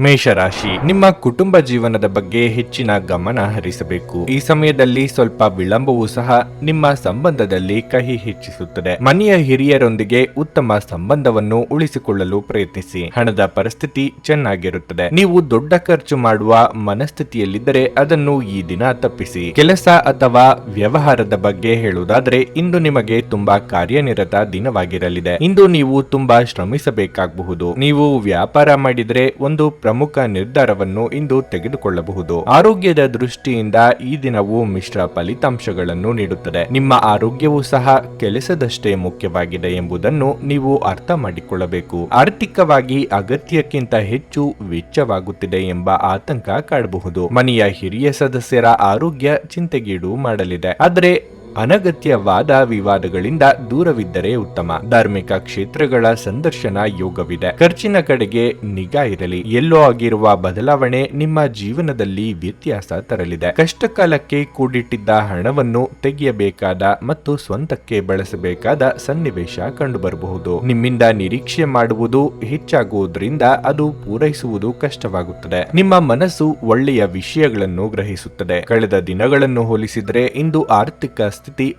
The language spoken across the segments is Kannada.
ಮೇಷರಾಶಿ. ನಿಮ್ಮ ಕುಟುಂಬ ಜೀವನದ ಬಗ್ಗೆ ಹೆಚ್ಚಿನ ಗಮನ ಹರಿಸಬೇಕು. ಈ ಸಮಯದಲ್ಲಿ ಸ್ವಲ್ಪ ವಿಳಂಬವೂ ಸಹ ನಿಮ್ಮ ಸಂಬಂಧದಲ್ಲಿ ಕಹಿ ಹೆಚ್ಚಿಸುತ್ತದೆ. ಮನೆಯ ಹಿರಿಯರೊಂದಿಗೆ ಉತ್ತಮ ಸಂಬಂಧವನ್ನು ಉಳಿಸಿಕೊಳ್ಳಲು ಪ್ರಯತ್ನಿಸಿ. ಹಣದ ಪರಿಸ್ಥಿತಿ ಚೆನ್ನಾಗಿರುತ್ತದೆ. ನೀವು ದೊಡ್ಡ ಖರ್ಚು ಮಾಡುವ ಮನಸ್ಥಿತಿಯಲ್ಲಿದ್ದರೆ ಅದನ್ನು ಈ ದಿನ ತಪ್ಪಿಸಿ. ಕೆಲಸ ಅಥವಾ ವ್ಯವಹಾರದ ಬಗ್ಗೆ ಹೇಳುವುದಾದ್ರೆ ಇಂದು ನಿಮಗೆ ತುಂಬಾ ಕಾರ್ಯನಿರತ ದಿನವಾಗಿರಲಿದೆ. ಇಂದು ನೀವು ತುಂಬಾ ಶ್ರಮಿಸಬೇಕಾಗಬಹುದು. ನೀವು ವ್ಯಾಪಾರ ಮಾಡಿದರೆ ಒಂದು ಪ್ರಮುಖ ನಿರ್ಧಾರವನ್ನು ಇಂದು ತೆಗೆದುಕೊಳ್ಳಬಹುದು. ಆರೋಗ್ಯದ ದೃಷ್ಟಿಯಿಂದ ಈ ದಿನವು ಮಿಶ್ರ ಫಲಿತಾಂಶಗಳನ್ನು ನೀಡುತ್ತದೆ. ನಿಮ್ಮ ಆರೋಗ್ಯವು ಸಹ ಕೆಲಸದಷ್ಟೇ ಮುಖ್ಯವಾಗಿದೆ ಎಂಬುದನ್ನು ನೀವು ಅರ್ಥ ಮಾಡಿಕೊಳ್ಳಬೇಕು. ಆರ್ಥಿಕವಾಗಿ ಅಗತ್ಯಕ್ಕಿಂತ ಹೆಚ್ಚು ವೆಚ್ಚವಾಗುತ್ತಿದೆ ಎಂಬ ಆತಂಕ ಕಾಡಬಹುದು. ಮನೆಯ ಹಿರಿಯ ಸದಸ್ಯರ ಆರೋಗ್ಯ ಚಿಂತೆಗೀಡು ಮಾಡಲಿದೆ. ಆದರೆ ಅನಗತ್ಯವಾದ ವಿವಾದಗಳಿಂದ ದೂರವಿದ್ದರೆ ಉತ್ತಮ. ಧಾರ್ಮಿಕ ಕ್ಷೇತ್ರಗಳ ಸಂದರ್ಶನ ಯೋಗವಿದೆ. ಖರ್ಚಿನ ಕಡೆಗೆ ನಿಗಾ ಇರಲಿ. ಎಲ್ಲೋ ಆಗಿರುವ ಬದಲಾವಣೆ ನಿಮ್ಮ ಜೀವನದಲ್ಲಿ ವ್ಯತ್ಯಾಸ ತರಲಿದೆ. ಕಷ್ಟಕಾಲಕ್ಕೆ ಕೂಡಿಟ್ಟಿದ್ದ ಹಣವನ್ನು ತೆಗೆಯಬೇಕಾದ ಮತ್ತು ಸ್ವಂತಕ್ಕೆ ಬಳಸಬೇಕಾದ ಸನ್ನಿವೇಶ ಕಂಡುಬರಬಹುದು. ನಿಮ್ಮಿಂದ ನಿರೀಕ್ಷೆ ಮಾಡುವುದು ಹೆಚ್ಚಾಗುವುದರಿಂದ ಅದು ಪೂರೈಸುವುದು ಕಷ್ಟವಾಗುತ್ತದೆ. ನಿಮ್ಮ ಮನಸ್ಸು ಒಳ್ಳೆಯ ವಿಷಯಗಳನ್ನು ಗ್ರಹಿಸುತ್ತದೆ. ಕಳೆದ ದಿನಗಳನ್ನು ಹೋಲಿಸಿದರೆ ಇಂದು ಆರ್ಥಿಕ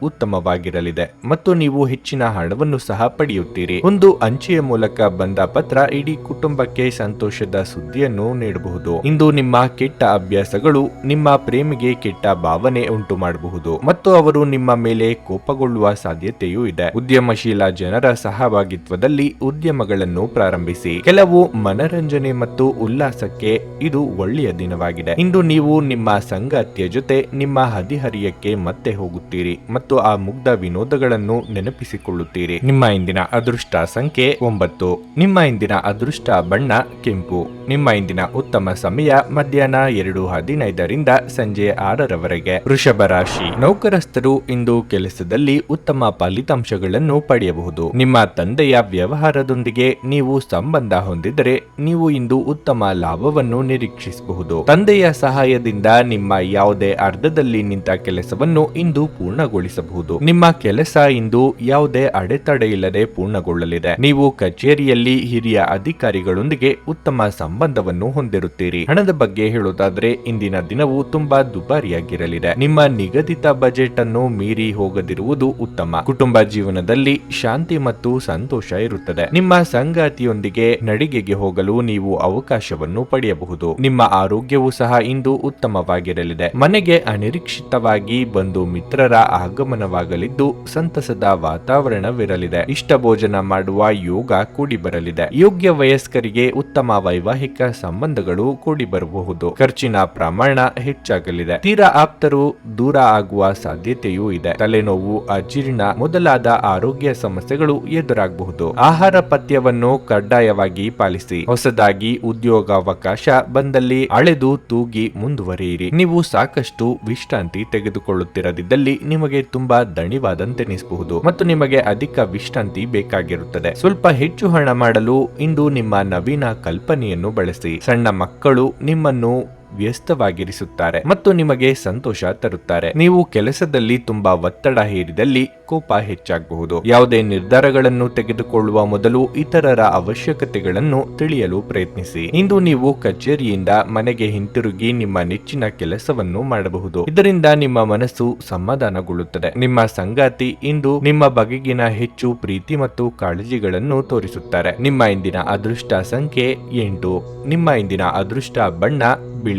ಉತ್ತಮವಾಗಿರಲಿದೆ ಮತ್ತು ನೀವು ಹೆಚ್ಚಿನ ಹಣವನ್ನು ಸಹ ಪಡೆಯುತ್ತೀರಿ. ಒಂದು ಅಂಚೆಯ ಮೂಲಕ ಬಂದ ಪತ್ರ ಇಡೀ ಕುಟುಂಬಕ್ಕೆ ಸಂತೋಷದ ಸುದ್ದಿಯನ್ನು ನೀಡಬಹುದು. ಇಂದು ನಿಮ್ಮ ಕೆಟ್ಟ ಅಭ್ಯಾಸಗಳು ನಿಮ್ಮ ಪ್ರೇಮಿಗೆ ಕೆಟ್ಟ ಭಾವನೆ ಉಂಟು ಮಾಡಬಹುದು ಮತ್ತು ಅವರು ನಿಮ್ಮ ಮೇಲೆ ಕೋಪಗೊಳ್ಳುವ ಸಾಧ್ಯತೆಯೂ ಇದೆ. ಉದ್ಯಮಶೀಲ ಜನರ ಸಹಭಾಗಿತ್ವದಲ್ಲಿ ಉದ್ಯಮಗಳನ್ನು ಪ್ರಾರಂಭಿಸಿ. ಕೆಲವು ಮನರಂಜನೆ ಮತ್ತು ಉಲ್ಲಾಸಕ್ಕೆ ಇದು ಒಳ್ಳೆಯ ದಿನವಾಗಿದೆ. ಇಂದು ನೀವು ನಿಮ್ಮ ಸಂಗಾತಿಯ ಜೊತೆ ನಿಮ್ಮ ಹದಿಹರಿಯಕ್ಕೆ ಮತ್ತೆ ಹೋಗುತ್ತೀರಿ. ಮತ್ತು ಆ ಮುಗ್ಧ ವಿನೋದಗಳನ್ನು ನೆನಪಿಸಿಕೊಳ್ಳುತ್ತೀರಿ. ನಿಮ್ಮ ಇಂದಿನ ಅದೃಷ್ಟ ಸಂಖ್ಯೆ ಒಂಬತ್ತು. ನಿಮ್ಮ ಇಂದಿನ ಅದೃಷ್ಟ ಬಣ್ಣ ಕೆಂಪು. ನಿಮ್ಮ ಇಂದಿನ ಉತ್ತಮ ಸಮಯ ಮಧ್ಯಾಹ್ನ ಎರಡು ಹದಿನೈದರಿಂದ ಸಂಜೆ ಆರರವರೆಗೆ. ವೃಷಭ ರಾಶಿ. ನೌಕರಸ್ಥರು ಇಂದು ಕೆಲಸದಲ್ಲಿ ಉತ್ತಮ ಫಲಿತಾಂಶಗಳನ್ನು ಪಡೆಯಬಹುದು. ನಿಮ್ಮ ತಂದೆಯ ವ್ಯವಹಾರದೊಂದಿಗೆ ನೀವು ಸಂಬಂಧ ಹೊಂದಿದರೆ ನೀವು ಇಂದು ಉತ್ತಮ ಲಾಭವನ್ನು ನಿರೀಕ್ಷಿಸಬಹುದು. ತಂದೆಯ ಸಹಾಯದಿಂದ ನಿಮ್ಮ ಯಾವುದೇ ಅರ್ಧದಲ್ಲಿ ನಿಂತ ಕೆಲಸವನ್ನು ಇಂದು ಪೂರ್ಣಗೊಳಿಸಬಹುದು. ನಿಮ್ಮ ಕೆಲಸ ಇಂದು ಯಾವುದೇ ಅಡೆತಡೆ ಇಲ್ಲದೆ ಪೂರ್ಣಗೊಳ್ಳಲಿದೆ. ನೀವು ಕಚೇರಿಯಲ್ಲಿ ಹಿರಿಯ ಅಧಿಕಾರಿಗಳೊಂದಿಗೆ ಉತ್ತಮ ಸಂಬಂಧವನ್ನು ಹೊಂದಿರುತ್ತೀರಿ. ಹಣದ ಬಗ್ಗೆ ಹೇಳುವುದಾದ್ರೆ ಇಂದಿನ ದಿನವು ತುಂಬಾ ದುಬಾರಿಯಾಗಿರಲಿದೆ. ನಿಮ್ಮ ನಿಗದಿತ ಬಜೆಟ್ ಅನ್ನು ಮೀರಿ ಹೋಗದಿರುವುದು ಉತ್ತಮ. ಕುಟುಂಬ ಜೀವನದಲ್ಲಿ ಶಾಂತಿ ಮತ್ತು ಸಂತೋಷ ಇರುತ್ತದೆ. ನಿಮ್ಮ ಸಂಗಾತಿಯೊಂದಿಗೆ ನಡಿಗೆಗೆ ಹೋಗಲು ನೀವು ಅವಕಾಶವನ್ನು ಪಡೆಯಬಹುದು. ನಿಮ್ಮ ಆರೋಗ್ಯವು ಸಹ ಇಂದು ಉತ್ತಮವಾಗಿರಲಿದೆ. ಮನೆಗೆ ಅನಿರೀಕ್ಷಿತವಾಗಿ ಬಂದು ಮಿತ್ರರ ಆಗಮನವಾಗಲಿದ್ದು ಸಂತಸದ ವಾತಾವರಣವಿರಲಿದೆ. ಇಷ್ಟ ಭೋಜನ ಮಾಡುವ ಯೋಗ ಕೂಡಿ ಬರಲಿದೆ ಯೋಗ್ಯ ವಯಸ್ಕರಿಗೆ ಉತ್ತಮ ವೈವಾಹಿಕ ಸಂಬಂಧಗಳು ಕೂಡಿ ಬರಬಹುದು ಖರ್ಚಿನ ಪ್ರಮಾಣ ಹೆಚ್ಚಾಗಲಿದೆ. ತೀರಾ ಆಪ್ತರು ದೂರ ಆಗುವ ಸಾಧ್ಯತೆಯೂ ಇದೆ. ತಲೆನೋವು, ಅಜೀರ್ಣ ಮೊದಲಾದ ಆರೋಗ್ಯ ಸಮಸ್ಯೆಗಳು ಎದುರಾಗಬಹುದು. ಆಹಾರ ಪಥ್ಯವನ್ನು ಕಡ್ಡಾಯವಾಗಿ ಪಾಲಿಸಿ. ಹೊಸದಾಗಿ ಉದ್ಯೋಗಾವಕಾಶ ಬಂದಲ್ಲಿ ಅಳೆದು ತೂಗಿ ಮುಂದುವರಿಯಿರಿ. ನೀವು ಸಾಕಷ್ಟು ವಿಶ್ರಾಂತಿ ತೆಗೆದುಕೊಳ್ಳುತ್ತಿರದಿದ್ದಲ್ಲಿ ನಿಮಗೆ ತುಂಬಾ ದಣಿವಾದಂತೆನಿಸಬಹುದು ಮತ್ತು ನಿಮಗೆ ಅಧಿಕ ವಿಶ್ರಾಂತಿ ಬೇಕಾಗಿರುತ್ತದೆ. ಸ್ವಲ್ಪ ಹೆಚ್ಚು ಹಣ ಮಾಡಲು ಇಂದು ನಿಮ್ಮ ನವೀನ ಕಲ್ಪನೆಯನ್ನು ಬಳಸಿ. ಸಣ್ಣ ಮಕ್ಕಳು ನಿಮ್ಮನ್ನು ವ್ಯಸ್ತವಾಗಿರಿಸುತ್ತಾರೆ ಮತ್ತು ನಿಮಗೆ ಸಂತೋಷ ತರುತ್ತಾರೆ. ನೀವು ಕೆಲಸದಲ್ಲಿ ತುಂಬಾ ಒತ್ತಡ ಹೇರಿದಲ್ಲಿ ಕೋಪ ಹೆಚ್ಚಾಗಬಹುದು. ಯಾವುದೇ ನಿರ್ಧಾರಗಳನ್ನು ತೆಗೆದುಕೊಳ್ಳುವ ಮೊದಲು ಇತರರ ಅವಶ್ಯಕತೆಗಳನ್ನು ತಿಳಿಯಲು ಪ್ರಯತ್ನಿಸಿ. ಇಂದು ನೀವು ಕಚೇರಿಯಿಂದ ಮನೆಗೆ ಹಿಂತಿರುಗಿ ನಿಮ್ಮ ನೆಚ್ಚಿನ ಕೆಲಸವನ್ನು ಮಾಡಬಹುದು. ಇದರಿಂದ ನಿಮ್ಮ ಮನಸ್ಸು ಸಮಾಧಾನಗೊಳ್ಳುತ್ತದೆ. ನಿಮ್ಮ ಸಂಗಾತಿ ಇಂದು ನಿಮ್ಮ ಬಗೆಗಿನ ಹೆಚ್ಚು ಪ್ರೀತಿ ಮತ್ತು ಕಾಳಜಿಗಳನ್ನು ತೋರಿಸುತ್ತಾರೆ. ನಿಮ್ಮ ಇಂದಿನ ಅದೃಷ್ಟ ಸಂಖ್ಯೆ ಎಂಟು. ನಿಮ್ಮ ಇಂದಿನ ಅದೃಷ್ಟ ಬಣ್ಣ ಬಿಳಿ.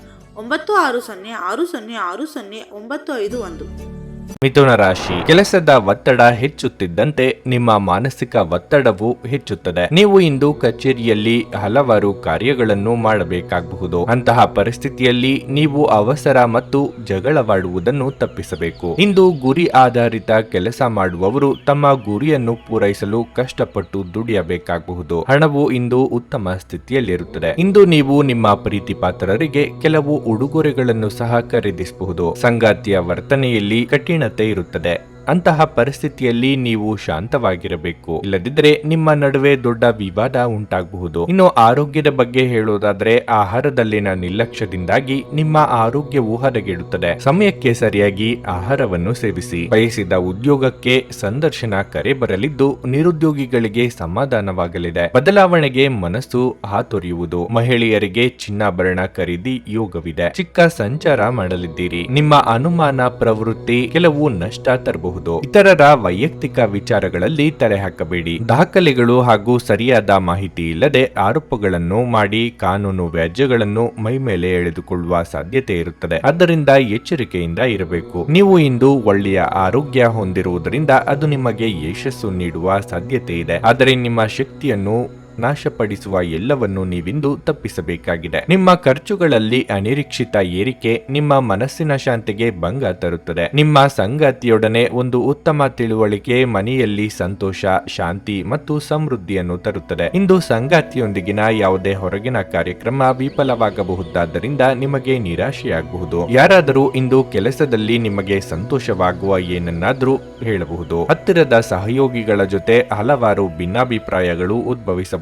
ಒಂಬತ್ತು ಆರು ಸೊನ್ನೆ ಆರು ಸೊನ್ನೆ ಆರು ಸೊನ್ನೆ ಒಂಬತ್ತು ಐದು ಒಂದು. ಮಿಥುನ ರಾಶಿ. ಕೆಲಸದ ಒತ್ತಡ ಹೆಚ್ಚುತ್ತಿದ್ದಂತೆ ನಿಮ್ಮ ಮಾನಸಿಕ ಒತ್ತಡವು ಹೆಚ್ಚುತ್ತದೆ. ನೀವು ಇಂದು ಕಚೇರಿಯಲ್ಲಿ ಹಲವಾರು ಕಾರ್ಯಗಳನ್ನು ಮಾಡಬೇಕಾಗಬಹುದು. ಅಂತಹ ಪರಿಸ್ಥಿತಿಯಲ್ಲಿ ನೀವು ಅವಸರ ಮತ್ತು ಜಗಳವಾಡುವುದನ್ನು ತಪ್ಪಿಸಬೇಕು. ಇಂದು ಗುರಿ ಆಧಾರಿತ ಕೆಲಸ ಮಾಡುವವರು ತಮ್ಮ ಗುರಿಯನ್ನು ಪೂರೈಸಲು ಕಷ್ಟಪಟ್ಟು ದುಡಿಯಬೇಕಾಗಬಹುದು. ಹಣವು ಇಂದು ಉತ್ತಮ ಸ್ಥಿತಿಯಲ್ಲಿರುತ್ತದೆ. ಇಂದು ನೀವು ನಿಮ್ಮ ಪ್ರೀತಿ ಪಾತ್ರರಿಗೆ ಕೆಲವು ಉಡುಗೊರೆಗಳನ್ನು ಸಹ ಖರೀದಿಸಬಹುದು. ಸಂಗಾತಿಯ ವರ್ತನೆಯಲ್ಲಿ ಕಠಿಣತೆ ಇರುತ್ತದೆ? ಅಂತಹ ಪರಿಸ್ಥಿತಿಯಲ್ಲಿ ನೀವು ಶಾಂತವಾಗಿರಬೇಕು. ಇಲ್ಲದಿದ್ದರೆ ನಿಮ್ಮ ನಡುವೆ ದೊಡ್ಡ ವಿವಾದ ಉಂಟಾಗಬಹುದು. ಇನ್ನು ಆರೋಗ್ಯದ ಬಗ್ಗೆ ಹೇಳುವುದಾದ್ರೆ ಆಹಾರದಲ್ಲಿನ ನಿರ್ಲಕ್ಷ್ಯದಿಂದಾಗಿ ನಿಮ್ಮ ಆರೋಗ್ಯವು ಹದಗೆಡುತ್ತದೆ. ಸಮಯಕ್ಕೆ ಸರಿಯಾಗಿ ಆಹಾರವನ್ನು ಸೇವಿಸಿ. ಬಯಸಿದ ಉದ್ಯೋಗಕ್ಕೆ ಸಂದರ್ಶನ ಕರೆ ಬರಲಿದ್ದು ನಿರುದ್ಯೋಗಿಗಳಿಗೆ ಸಮಾಧಾನವಾಗಲಿದೆ. ಬದಲಾವಣೆಗೆ ಮನಸ್ಸು ಹಾತೊರೆಯುವುದು. ಮಹಿಳೆಯರಿಗೆ ಚಿನ್ನಾಭರಣ ಖರೀದಿ ಯೋಗವಿದೆ. ಚಿಕ್ಕ ಸಂಚಾರ ಮಾಡಲಿದ್ದೀರಿ. ನಿಮ್ಮ ಅನುಮಾನ ಪ್ರವೃತ್ತಿ ಕೆಲವು ನಷ್ಟ ತರಬಹುದು. ಇತರರ ವೈಯಕ್ತಿಕ ವಿಚಾರಗಳಲ್ಲಿ ತಲೆ ಹಾಕಬೇಡಿ. ದಾಖಲೆಗಳು ಹಾಗೂ ಸರಿಯಾದ ಮಾಹಿತಿ ಇಲ್ಲದೆ ಆರೋಪಗಳನ್ನು ಮಾಡಿ ಕಾನೂನು ವ್ಯಾಜ್ಯಗಳನ್ನು ಮೈಮೇಲೆ ಎಳೆದುಕೊಳ್ಳುವ ಸಾಧ್ಯತೆ ಇರುತ್ತದೆ. ಆದ್ದರಿಂದ ಎಚ್ಚರಿಕೆಯಿಂದ ಇರಬೇಕು. ನೀವು ಇಂದು ಒಳ್ಳೆಯ ಆರೋಗ್ಯ ಹೊಂದಿರುವುದರಿಂದ ಅದು ನಿಮಗೆ ಯಶಸ್ಸು ನೀಡುವ ಸಾಧ್ಯತೆ ಇದೆ. ಆದರೆ ನಿಮ್ಮ ಶಕ್ತಿಯನ್ನು ನಾಶಪಡಿಸುವ ಎಲ್ಲವನ್ನು ನೀವಿಂದು ತಪ್ಪಿಸಬೇಕಾಗಿದೆ. ನಿಮ್ಮ ಖರ್ಚುಗಳಲ್ಲಿ ಅನಿರೀಕ್ಷಿತ ಏರಿಕೆ ನಿಮ್ಮ ಮನಸ್ಸಿನ ಶಾಂತಿಗೆ ಭಂಗ ತರುತ್ತದೆ. ನಿಮ್ಮ ಸಂಗಾತಿಯೊಡನೆ ಒಂದು ಉತ್ತಮ ತಿಳುವಳಿಕೆ ಮನೆಯಲ್ಲಿ ಸಂತೋಷ, ಶಾಂತಿ ಮತ್ತು ಸಮೃದ್ಧಿಯನ್ನು ತರುತ್ತದೆ. ಇಂದು ಸಂಗಾತಿಯೊಂದಿಗಿನ ಯಾವುದೇ ಹೊರಗಿನ ಕಾರ್ಯಕ್ರಮ ವಿಫಲವಾಗಬಹುದಾದ್ದರಿಂದ ನಿಮಗೆ ನಿರಾಶೆಯಾಗಬಹುದು. ಯಾರಾದರೂ ಇಂದು ಕೆಲಸದಲ್ಲಿ ನಿಮಗೆ ಸಂತೋಷವಾಗುವ ಏನನ್ನಾದರೂ ಹೇಳಬಹುದು. ಹತ್ತಿರದ ಸಹಯೋಗಿಗಳ ಜೊತೆ ಹಲವಾರು ಭಿನ್ನಾಭಿಪ್ರಾಯಗಳು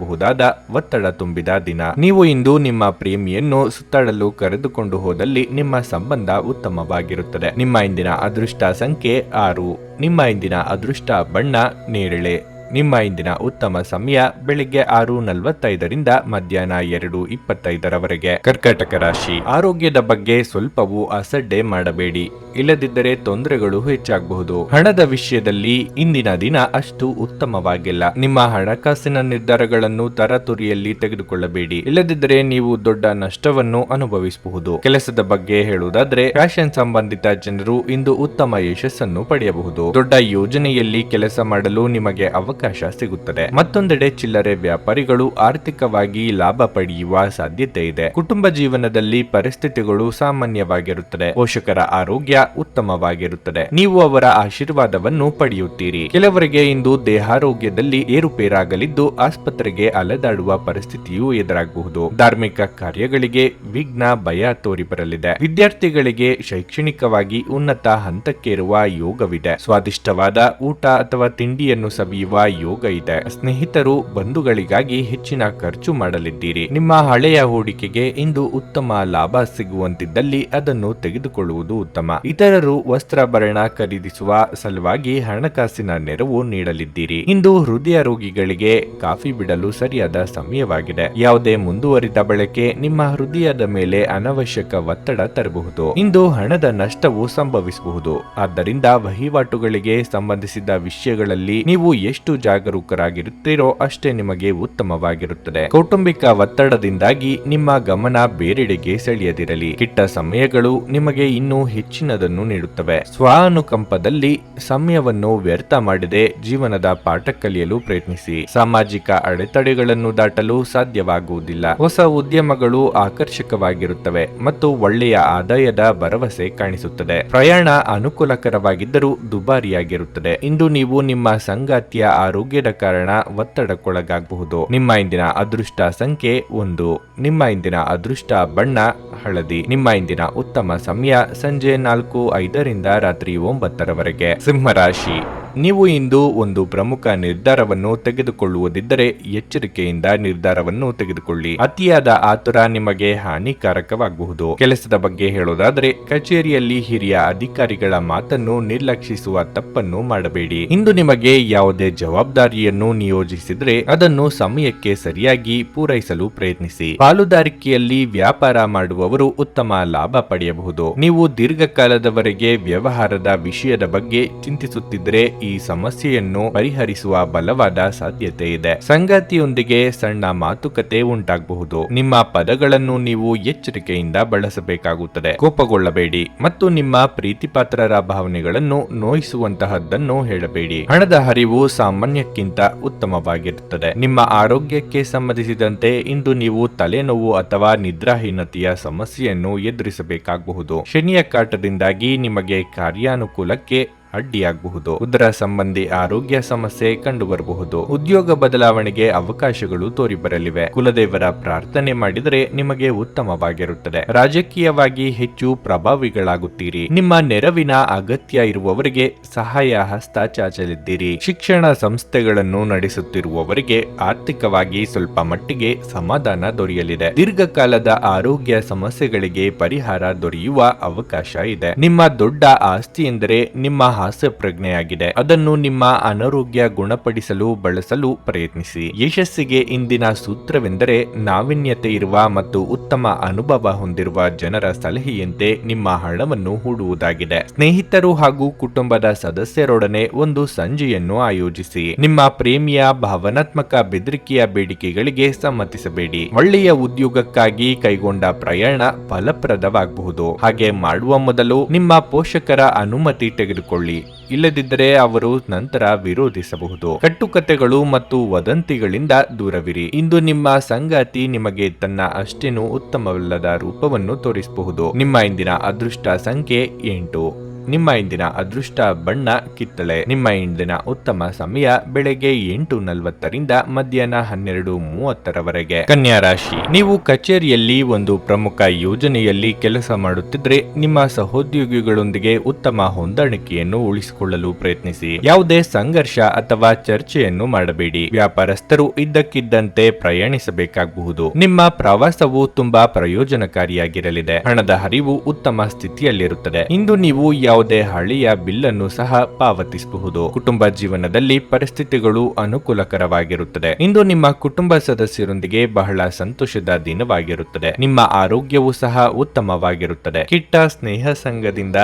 ಉದ್ಭವಿಸಬಹುದಾದ ಒತ್ತಡ ತುಂಬಿದ ದಿನ. ನೀವು ಇಂದು ನಿಮ್ಮ ಪ್ರೇಮಿಯನ್ನು ಸುತ್ತಾಡಲು ಕರೆದುಕೊಂಡು ಹೋದಲ್ಲಿ ನಿಮ್ಮ ಸಂಬಂಧ ಉತ್ತಮವಾಗಿರುತ್ತದೆ. ನಿಮ್ಮ ಇಂದಿನ ಅದೃಷ್ಟ ಸಂಖ್ಯೆ ಆರು. ನಿಮ್ಮ ಇಂದಿನ ಅದೃಷ್ಟ ಬಣ್ಣ ನೇರಳೆ. ನಿಮ್ಮ ಇಂದಿನ ಉತ್ತಮ ಸಮಯ ಬೆಳಿಗ್ಗೆ ಆರು ನಲವತ್ತೈದರಿಂದ ಮಧ್ಯಾಹ್ನ ಎರಡು ಇಪ್ಪತ್ತೈದರವರೆಗೆ. ಕರ್ಕಾಟಕ ರಾಶಿ. ಆರೋಗ್ಯದ ಬಗ್ಗೆ ಸ್ವಲ್ಪವೂ ಅಸಡ್ಡೆ ಮಾಡಬೇಡಿ. ಇಲ್ಲದಿದ್ದರೆ ತೊಂದರೆಗಳು ಹೆಚ್ಚಾಗಬಹುದು. ಹಣದ ವಿಷಯದಲ್ಲಿ ಇಂದಿನ ದಿನ ಅಷ್ಟು ಉತ್ತಮವಾಗಿಲ್ಲ. ನಿಮ್ಮ ಹಣಕಾಸಿನ ನಿರ್ಧಾರಗಳನ್ನು ತರತುರಿಯಲ್ಲಿ ತೆಗೆದುಕೊಳ್ಳಬೇಡಿ. ಇಲ್ಲದಿದ್ದರೆ ನೀವು ದೊಡ್ಡ ನಷ್ಟವನ್ನು ಅನುಭವಿಸಬಹುದು. ಕೆಲಸದ ಬಗ್ಗೆ ಹೇಳುವುದಾದ್ರೆ, ಫ್ಯಾಷನ್ ಸಂಬಂಧಿತ ಜನರು ಇಂದು ಉತ್ತಮ ಯಶಸ್ಸನ್ನು ಪಡೆಯಬಹುದು. ದೊಡ್ಡ ಯೋಜನೆಯಲ್ಲಿ ಕೆಲಸ ಮಾಡಲು ನಿಮಗೆ ಅವಕಾಶ ಸಿಗುತ್ತದೆ. ಮತ್ತೊಂದೆಡೆ ಚಿಲ್ಲರೆ ವ್ಯಾಪಾರಿಗಳು ಆರ್ಥಿಕವಾಗಿ ಲಾಭ ಪಡೆಯುವ ಸಾಧ್ಯತೆ ಇದೆ. ಕುಟುಂಬ ಜೀವನದಲ್ಲಿ ಪರಿಸ್ಥಿತಿಗಳು ಸಾಮಾನ್ಯವಾಗಿರುತ್ತದೆ. ಪೋಷಕರ ಆರೋಗ್ಯ ಉತ್ತಮವಾಗಿರುತ್ತದೆ. ನೀವು ಅವರ ಆಶೀರ್ವಾದವನ್ನು ಪಡೆಯುತ್ತೀರಿ. ಕೆಲವರಿಗೆ ಇಂದು ದೇಹಾರೋಗ್ಯದಲ್ಲಿ ಏರುಪೇರಾಗಲಿದ್ದು ಆಸ್ಪತ್ರೆಗೆ ಅಲೆದಾಡುವ ಪರಿಸ್ಥಿತಿಯು ಎದುರಾಗಬಹುದು. ಧಾರ್ಮಿಕ ಕಾರ್ಯಗಳಿಗೆ ವಿಘ್ನ ಭಯ ತೋರಿಬರಲಿದೆ. ವಿದ್ಯಾರ್ಥಿಗಳಿಗೆ ಶೈಕ್ಷಣಿಕವಾಗಿ ಉನ್ನತ ಹಂತಕ್ಕೇರುವ ಯೋಗವಿದೆ. ಸ್ವಾದಿಷ್ಟವಾದ ಊಟ ಅಥವಾ ತಿಂಡಿಯನ್ನು ಸವಿಯುವ ಯೋಗ ಇದೆ. ಸ್ನೇಹಿತರು, ಬಂಧುಗಳಿಗಾಗಿ ಹೆಚ್ಚಿನ ಖರ್ಚು ಮಾಡಲಿದ್ದೀರಿ. ನಿಮ್ಮ ಹಳೆಯ ಹೂಡಿಕೆಗೆ ಇಂದು ಉತ್ತಮ ಲಾಭ ಸಿಗುವಂತಿದ್ದಲ್ಲಿ ಅದನ್ನು ತೆಗೆದುಕೊಳ್ಳುವುದು ಉತ್ತಮ. ಇತರರು ವಸ್ತ್ರಾಭರಣ ಖರೀದಿಸುವ ಸಲುವಾಗಿ ಹಣಕಾಸಿನ ನೆರವು ನೀಡಲಿದ್ದೀರಿ. ಇಂದು ಹೃದಯ ರೋಗಿಗಳಿಗೆ ಕಾಫಿ ಬಿಡಲು ಸರಿಯಾದ ಸಮಯವಾಗಿದೆ. ಯಾವುದೇ ಮುಂದುವರಿದ ಬಳಕೆ ನಿಮ್ಮ ಹೃದಯದ ಮೇಲೆ ಅನವಶ್ಯಕ ಒತ್ತಡ ತರಬಹುದು. ಇಂದು ಹಣದ ನಷ್ಟವು ಸಂಭವಿಸಬಹುದು. ಆದ್ದರಿಂದ ವಹಿವಾಟುಗಳಿಗೆ ಸಂಬಂಧಿಸಿದ ವಿಷಯಗಳಲ್ಲಿ ನೀವು ಎಷ್ಟು ಜಾಗರೂಕರಾಗಿರುತ್ತೀರೋ ಅಷ್ಟೇ ನಿಮಗೆ ಉತ್ತಮವಾಗಿರುತ್ತದೆ. ಕೌಟುಂಬಿಕ ಒತ್ತಡದಿಂದಾಗಿ ನಿಮ್ಮ ಗಮನ ಬೇರೆಡೆಗೆ ಸೆಳೆಯದಿರಲಿ. ಕಿಟ್ಟ ಸಮಯಗಳು ನಿಮಗೆ ಇನ್ನೂ ಹೆಚ್ಚಿನದನ್ನು ನೀಡುತ್ತವೆ. ಸ್ವಾನುಕಂಪದಲ್ಲಿ ಸಮಯವನ್ನು ವ್ಯರ್ಥ ಮಾಡದೆ ಜೀವನದ ಪಾಠ ಕಲಿಯಲು ಪ್ರಯತ್ನಿಸಿ. ಸಾಮಾಜಿಕ ಅಡೆತಡೆಗಳನ್ನು ದಾಟಲು ಸಾಧ್ಯವಾಗುವುದಿಲ್ಲ. ಹೊಸ ಉದ್ಯಮಗಳು ಆಕರ್ಷಕವಾಗಿರುತ್ತವೆ ಮತ್ತು ಒಳ್ಳೆಯ ಆದಾಯದ ಭರವಸೆ ಕಾಣಿಸುತ್ತದೆ. ಪ್ರಯಾಣ ಅನುಕೂಲಕರವಾಗಿದ್ದರೂ ದುಬಾರಿಯಾಗಿರುತ್ತದೆ. ಇಂದು ನೀವು ನಿಮ್ಮ ಸಂಗಾತಿಯ ಆರೋಗ್ಯದ ಕಾರಣ ಒತ್ತಡಕ್ಕೊಳಗಾಗಬಹುದು. ನಿಮ್ಮ ಇಂದಿನ ಅದೃಷ್ಟ ಸಂಖ್ಯೆ ಒಂದು. ನಿಮ್ಮ ಇಂದಿನ ಅದೃಷ್ಟ ಬಣ್ಣ, ಹಳದಿ. ನಿಮ್ಮ ಇಂದಿನ ಉತ್ತಮ ಸಮಯ ಸಂಜೆ ನಾಲ್ಕು ಐದರಿಂದ ರಾತ್ರಿ ಒಂಬತ್ತರವರೆಗೆ. ಸಿಂಹರಾಶಿ. ನೀವು ಇಂದು ಒಂದು ಪ್ರಮುಖ ನಿರ್ಧಾರವನ್ನು ತೆಗೆದುಕೊಳ್ಳುವುದಿದ್ದರೆ ಎಚ್ಚರಿಕೆಯಿಂದ ನಿರ್ಧಾರವನ್ನು ತೆಗೆದುಕೊಳ್ಳಿ. ಅತಿಯಾದ ಆತುರ ನಿಮಗೆ ಹಾನಿಕಾರಕವಾಗಬಹುದು ಕೆಲಸದ ಬಗ್ಗೆ ಹೇಳೋದಾದ್ರೆ, ಕಚೇರಿಯಲ್ಲಿ ಹಿರಿಯ ಅಧಿಕಾರಿಗಳ ಮಾತನ್ನು ನಿರ್ಲಕ್ಷಿಸುವ ತಪ್ಪನ್ನು ಮಾಡಬೇಡಿ. ಇಂದು ನಿಮಗೆ ಯಾವುದೇ ಜವಾಬ್ದಾರಿಯನ್ನು ನಿಯೋಜಿಸಿದ್ರೆ ಅದನ್ನು ಸಮಯಕ್ಕೆ ಸರಿಯಾಗಿ ಪೂರೈಸಲು ಪ್ರಯತ್ನಿಸಿ. ಪಾಲುದಾರಿಕೆಯಲ್ಲಿ ವ್ಯಾಪಾರ ಮಾಡುವವರು ಉತ್ತಮ ಲಾಭ ಪಡೆಯಬಹುದು. ನೀವು ದೀರ್ಘಕಾಲದವರೆಗೆ ವ್ಯವಹಾರದ ವಿಷಯದ ಬಗ್ಗೆ ಚಿಂತಿಸುತ್ತಿದ್ದರೆ ಈ ಸಮಸ್ಯೆಯನ್ನು ಪರಿಹರಿಸುವ ಬಲವಾದ ಸಾಧ್ಯತೆ ಇದೆ. ಸಂಗಾತಿಯೊಂದಿಗೆ ಸಣ್ಣ ಮಾತುಕತೆ ಉಂಟಾಗಬಹುದು. ನಿಮ್ಮ ಪದಗಳನ್ನು ನೀವು ಎಚ್ಚರಿಕೆಯಿಂದ ಬಳಸಬೇಕಾಗುತ್ತದೆ. ಕೋಪಗೊಳ್ಳಬೇಡಿ ಮತ್ತು ನಿಮ್ಮ ಪ್ರೀತಿಪಾತ್ರರ ಭಾವನೆಗಳನ್ನು ನೋಯಿಸುವಂತಹದ್ದನ್ನು ಹೇಳಬೇಡಿ. ಹಣದ ಹರಿವು ಸಾಮಾನ್ಯಕ್ಕಿಂತ ಉತ್ತಮವಾಗಿರುತ್ತದೆ. ನಿಮ್ಮ ಆರೋಗ್ಯಕ್ಕೆ ಸಂಬಂಧಿಸಿದಂತೆ ಇಂದು ನೀವು ತಲೆನೋವು ಅಥವಾ ನಿದ್ರಾಹೀನತೆಯ ಸಮಸ್ಯೆಯನ್ನು ಎದುರಿಸಬೇಕಾಗಬಹುದು. ಶನಿಯ ಕಾಟದಿಂದಾಗಿ ನಿಮಗೆ ಕಾರ್ಯಾನುಕೂಲಕ್ಕೆ ಅಡ್ಡಿಯಾಗಬಹುದು ಉದರ ಸಂಬಂಧಿ ಆರೋಗ್ಯ ಸಮಸ್ಯೆ ಕಂಡುಬರಬಹುದು. ಉದ್ಯೋಗ ಬದಲಾವಣೆಗೆ ಅವಕಾಶಗಳು ತೋರಿಬರಲಿವೆ. ಕುಲದೇವರ ಪ್ರಾರ್ಥನೆ ಮಾಡಿದರೆ ನಿಮಗೆ ಉತ್ತಮವಾಗಿರುತ್ತದೆ. ರಾಜಕೀಯವಾಗಿ ಹೆಚ್ಚು ಪ್ರಭಾವಿಗಳಾಗುತ್ತೀರಿ. ನಿಮ್ಮ ನೆರವಿನ ಅಗತ್ಯ ಇರುವವರಿಗೆ ಸಹಾಯ ಹಸ್ತ ಚಾಚಲಿದ್ದೀರಿ ಶಿಕ್ಷಣ ಸಂಸ್ಥೆಗಳನ್ನು ನಡೆಸುತ್ತಿರುವವರಿಗೆ ಆರ್ಥಿಕವಾಗಿ ಸ್ವಲ್ಪ ಮಟ್ಟಿಗೆ ಸಮಾಧಾನ ದೊರೆಯಲಿದೆ. ದೀರ್ಘಕಾಲದ ಆರೋಗ್ಯ ಸಮಸ್ಯೆಗಳಿಗೆ ಪರಿಹಾರ ದೊರೆಯುವ ಅವಕಾಶ ಇದೆ. ನಿಮ್ಮ ದೊಡ್ಡ ಆಸ್ತಿ ಎಂದರೆ ನಿಮ್ಮ ಹಾಸ್ಯ ಪ್ರಜ್ಞೆಯಾಗಿದೆ. ಅದನ್ನು ನಿಮ್ಮ ಅನಾರೋಗ್ಯ ಗುಣಪಡಿಸಲು ಬಳಸಲು ಪ್ರಯತ್ನಿಸಿ. ಯಶಸ್ಸಿಗೆ ಇಂದಿನ ಸೂತ್ರವೆಂದರೆ ನಾವೀನ್ಯತೆ ಇರುವ ಮತ್ತು ಉತ್ತಮ ಅನುಭವ ಹೊಂದಿರುವ ಜನರ ಸಲಹೆಯಂತೆ ನಿಮ್ಮ ಹಣವನ್ನು ಹೂಡುವುದಾಗಿದೆ. ಸ್ನೇಹಿತರು ಹಾಗೂ ಕುಟುಂಬದ ಸದಸ್ಯರೊಡನೆ ಒಂದು ಸಂಜೆಯನ್ನು ಆಯೋಜಿಸಿ. ನಿಮ್ಮ ಪ್ರೇಮಿಯ ಭಾವನಾತ್ಮಕ ಬೆದರಿಕೆಯ ಬೇಡಿಕೆಗಳಿಗೆ ಸಮ್ಮತಿಸಬೇಡಿ. ಒಳ್ಳೆಯ ಉದ್ಯೋಗಕ್ಕಾಗಿ ಕೈಗೊಂಡ ಪ್ರಯಾಣ ಫಲಪ್ರದವಾಗಬಹುದು. ಹಾಗೆ ಮಾಡುವ ಮೊದಲು ನಿಮ್ಮ ಪೋಷಕರ ಅನುಮತಿ ತೆಗೆದುಕೊಳ್ಳಿ. ಇಲ್ಲದಿದ್ದರೆ ಅವರು ನಂತರ ವಿರೋಧಿಸಬಹುದು. ಕಟ್ಟುಕತೆಗಳು ಮತ್ತು ವದಂತಿಗಳಿಂದ ದೂರವಿರಿ. ಇಂದು ನಿಮ್ಮ ಸಂಗಾತಿ ನಿಮಗೆ ತನ್ನ ಅಷ್ಟೇನು ಉತ್ತಮವಲ್ಲದ ರೂಪವನ್ನು ತೋರಿಸಬಹುದು. ನಿಮ್ಮ ಇಂದಿನ ಅದೃಷ್ಟ ಸಂಖ್ಯೆ ಎಂಟು. ನಿಮ್ಮ ಇಂದಿನ ಅದೃಷ್ಟ ಬಣ್ಣ ಕಿತ್ತಳೆ. ನಿಮ್ಮ ಇಂದಿನ ಉತ್ತಮ ಸಮಯ ಬೆಳಗ್ಗೆ ಎಂಟು ನಲವತ್ತರಿಂದ ಮಧ್ಯಾಹ್ನ ಹನ್ನೆರಡು ಮೂವತ್ತರವರೆಗೆ. ಕನ್ಯಾ ರಾಶಿ, ನೀವು ಕಚೇರಿಯಲ್ಲಿ ಒಂದು ಪ್ರಮುಖ ಯೋಜನೆಯಲ್ಲಿ ಕೆಲಸ ಮಾಡುತ್ತಿದ್ರೆ ನಿಮ್ಮ ಸಹೋದ್ಯೋಗಿಗಳೊಂದಿಗೆ ಉತ್ತಮ ಹೊಂದಾಣಿಕೆಯನ್ನು ಉಳಿಸಿಕೊಳ್ಳಲು ಪ್ರಯತ್ನಿಸಿ. ಯಾವುದೇ ಸಂಘರ್ಷ ಅಥವಾ ಚರ್ಚೆಯನ್ನು ಮಾಡಬೇಡಿ. ವ್ಯಾಪಾರಸ್ಥರು ಇದ್ದಕ್ಕಿದ್ದಂತೆ ಪ್ರಯಾಣಿಸಬೇಕಾಗಬಹುದು. ನಿಮ್ಮ ಪ್ರವಾಸವು ತುಂಬಾ ಪ್ರಯೋಜನಕಾರಿಯಾಗಿರಲಿದೆ. ಹಣದ ಹರಿವು ಉತ್ತಮ ಸ್ಥಿತಿಯಲ್ಲಿರುತ್ತದೆ. ಇಂದು ನೀವು ಯಾವುದೇ ಹಳೆಯ ಬಿಲ್ಲನ್ನು ಸಹ ಪಾವತಿಸಬಹುದು. ಕುಟುಂಬ ಜೀವನದಲ್ಲಿ ಪರಿಸ್ಥಿತಿಗಳು ಅನುಕೂಲಕರವಾಗಿರುತ್ತದೆ. ಇಂದು ನಿಮ್ಮ ಕುಟುಂಬ ಸದಸ್ಯರೊಂದಿಗೆ ಬಹಳ ಸಂತೋಷದ ದಿನವಾಗಿರುತ್ತದೆ. ನಿಮ್ಮ ಆರೋಗ್ಯವು ಸಹ ಉತ್ತಮವಾಗಿರುತ್ತದೆ. ಕಿಟ್ಟ ಸ್ನೇಹ ಸಂಘದಿಂದ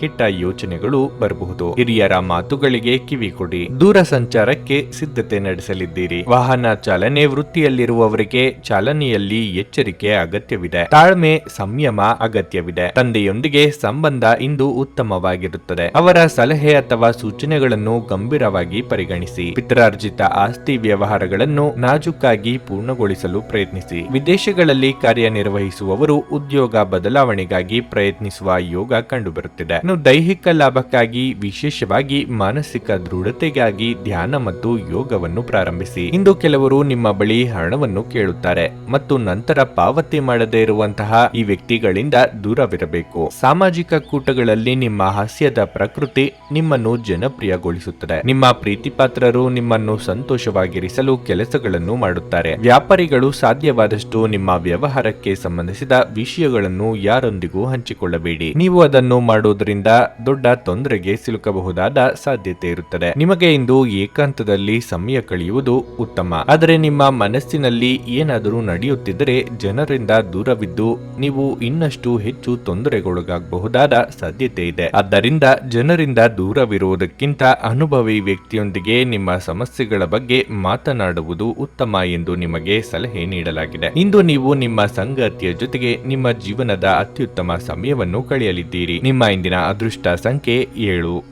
ಕೆಟ್ಟ ಯೋಚನೆಗಳು ಬರಬಹುದು. ಹಿರಿಯರ ಮಾತುಗಳಿಗೆ ಕಿವಿ ಕೊಡಿ. ದೂರ ಸಂಚಾರಕ್ಕೆ ಸಿದ್ಧತೆ ನಡೆಸಲಿದ್ದೀರಿ. ವಾಹನ ಚಾಲನೆ ವೃತ್ತಿಯಲ್ಲಿರುವವರಿಗೆ ಚಾಲನೆಯಲ್ಲಿ ಎಚ್ಚರಿಕೆ ಅಗತ್ಯವಿದೆ. ತಾಳ್ಮೆ, ಸಂಯಮ ಅಗತ್ಯವಿದೆ. ತಂದೆಯೊಂದಿಗೆ ಸಂಬಂಧ ಇಂದು ಉತ್ತಮವಾಗಿರುತ್ತದೆ. ಅವರ ಸಲಹೆ ಅಥವಾ ಸೂಚನೆಗಳನ್ನು ಗಂಭೀರವಾಗಿ ಪರಿಗಣಿಸಿ. ಪಿತ್ರಾರ್ಜಿತ ಆಸ್ತಿ ವ್ಯವಹಾರಗಳನ್ನು ನಾಜುಕಾಗಿ ಪೂರ್ಣಗೊಳಿಸಲು ಪ್ರಯತ್ನಿಸಿ. ವಿದೇಶಗಳಲ್ಲಿ ಕಾರ್ಯನಿರ್ವಹಿಸುವವರು ಉದ್ಯೋಗ ಬದಲಾವಣೆಗಾಗಿ ಪ್ರಯತ್ನಿಸುವ ಯೋಗ ಕಂಡುಬರುತ್ತಿದೆ. ಇನ್ನು ದೈಹಿಕ ಲಾಭಕ್ಕಾಗಿ, ವಿಶೇಷವಾಗಿ ಮಾನಸಿಕ ದೃಢತೆಗಾಗಿ ಧ್ಯಾನ ಮತ್ತು ಯೋಗವನ್ನು ಪ್ರಾರಂಭಿಸಿ. ಇಂದು ಕೆಲವರು ನಿಮ್ಮ ಬಳಿ ಹಣವನ್ನು ಕೇಳುತ್ತಾರೆ ಮತ್ತು ನಂತರ ಪಾವತಿ ಮಾಡದೇ ಇರುವಂತಹ ಈ ವ್ಯಕ್ತಿಗಳಿಂದ ದೂರವಿರಬೇಕು. ಸಾಮಾಜಿಕ ಕೂಟಗಳಲ್ಲಿ ನಿಮ್ಮ ಹಾಸ್ಯದ ಪ್ರಕೃತಿ ನಿಮ್ಮನ್ನು ಜನಪ್ರಿಯಗೊಳಿಸುತ್ತದೆ. ನಿಮ್ಮ ಪ್ರೀತಿಪಾತ್ರರು ನಿಮ್ಮನ್ನು ಸಂತೋಷವಾಗಿರಿಸಲು ಕೆಲಸಗಳನ್ನು ಮಾಡುತ್ತಾರೆ. ವ್ಯಾಪಾರಿಗಳು ಸಾಧ್ಯವಾದಷ್ಟು ನಿಮ್ಮ ವ್ಯವಹಾರಕ್ಕೆ ಸಂಬಂಧಿಸಿದ ವಿಷಯಗಳನ್ನು ಯಾರೊಂದಿಗೂ ಹಂಚಿಕೊಳ್ಳಬೇಡಿ. ನೀವು ಅದನ್ನು ಮಾಡುವುದರಿಂದ ದೊಡ್ಡ ತೊಂದರೆಗೆ ಸಿಲುಕಬಹುದಾದ ಸಾಧ್ಯತೆ ಇರುತ್ತದೆ. ನಿಮಗೆ ಇಂದು ಏಕಾಂತದಲ್ಲಿ ಸಮಯ ಕಳೆಯುವುದು ಉತ್ತಮ. ಆದರೆ ನಿಮ್ಮ ಮನಸ್ಸಿನಲ್ಲಿ ಏನಾದರೂ ನಡೆಯುತ್ತಿದ್ದರೆ ಜನರಿಂದ ದೂರವಿದ್ದು ನೀವು ಇನ್ನಷ್ಟು ಹೆಚ್ಚು ತೊಂದರೆಗೊಳಗಾಗಬಹುದಾದ ಸಾಧ್ಯತೆ ಇದೆ. ಆದ್ದರಿಂದ ಜನರಿಂದ ದೂರವಿರುವುದಕ್ಕಿಂತ ಅನುಭವಿ ವ್ಯಕ್ತಿಯೊಂದಿಗೆ ನಿಮ್ಮ ಸಮಸ್ಯೆಗಳ ಬಗ್ಗೆ ಮಾತನಾಡುವುದು ಉತ್ತಮ ಎಂದು ನಿಮಗೆ ಸಲಹೆ ನೀಡಲಾಗಿದೆ. ಇಂದು ನೀವು ನಿಮ್ಮ ಸಂಗಾತಿಯ ಜೊತೆಗೆ ನಿಮ್ಮ ಜೀವನದ ಅತ್ಯುತ್ತಮ ಸಮಯವನ್ನು ಕಳೆಯಲಿದ್ದೀರಿ. ನಿಮ್ಮ ಇಂದಿನ ಅದೃಷ್ಟ ಸಂಖ್ಯೆ ಏಳು.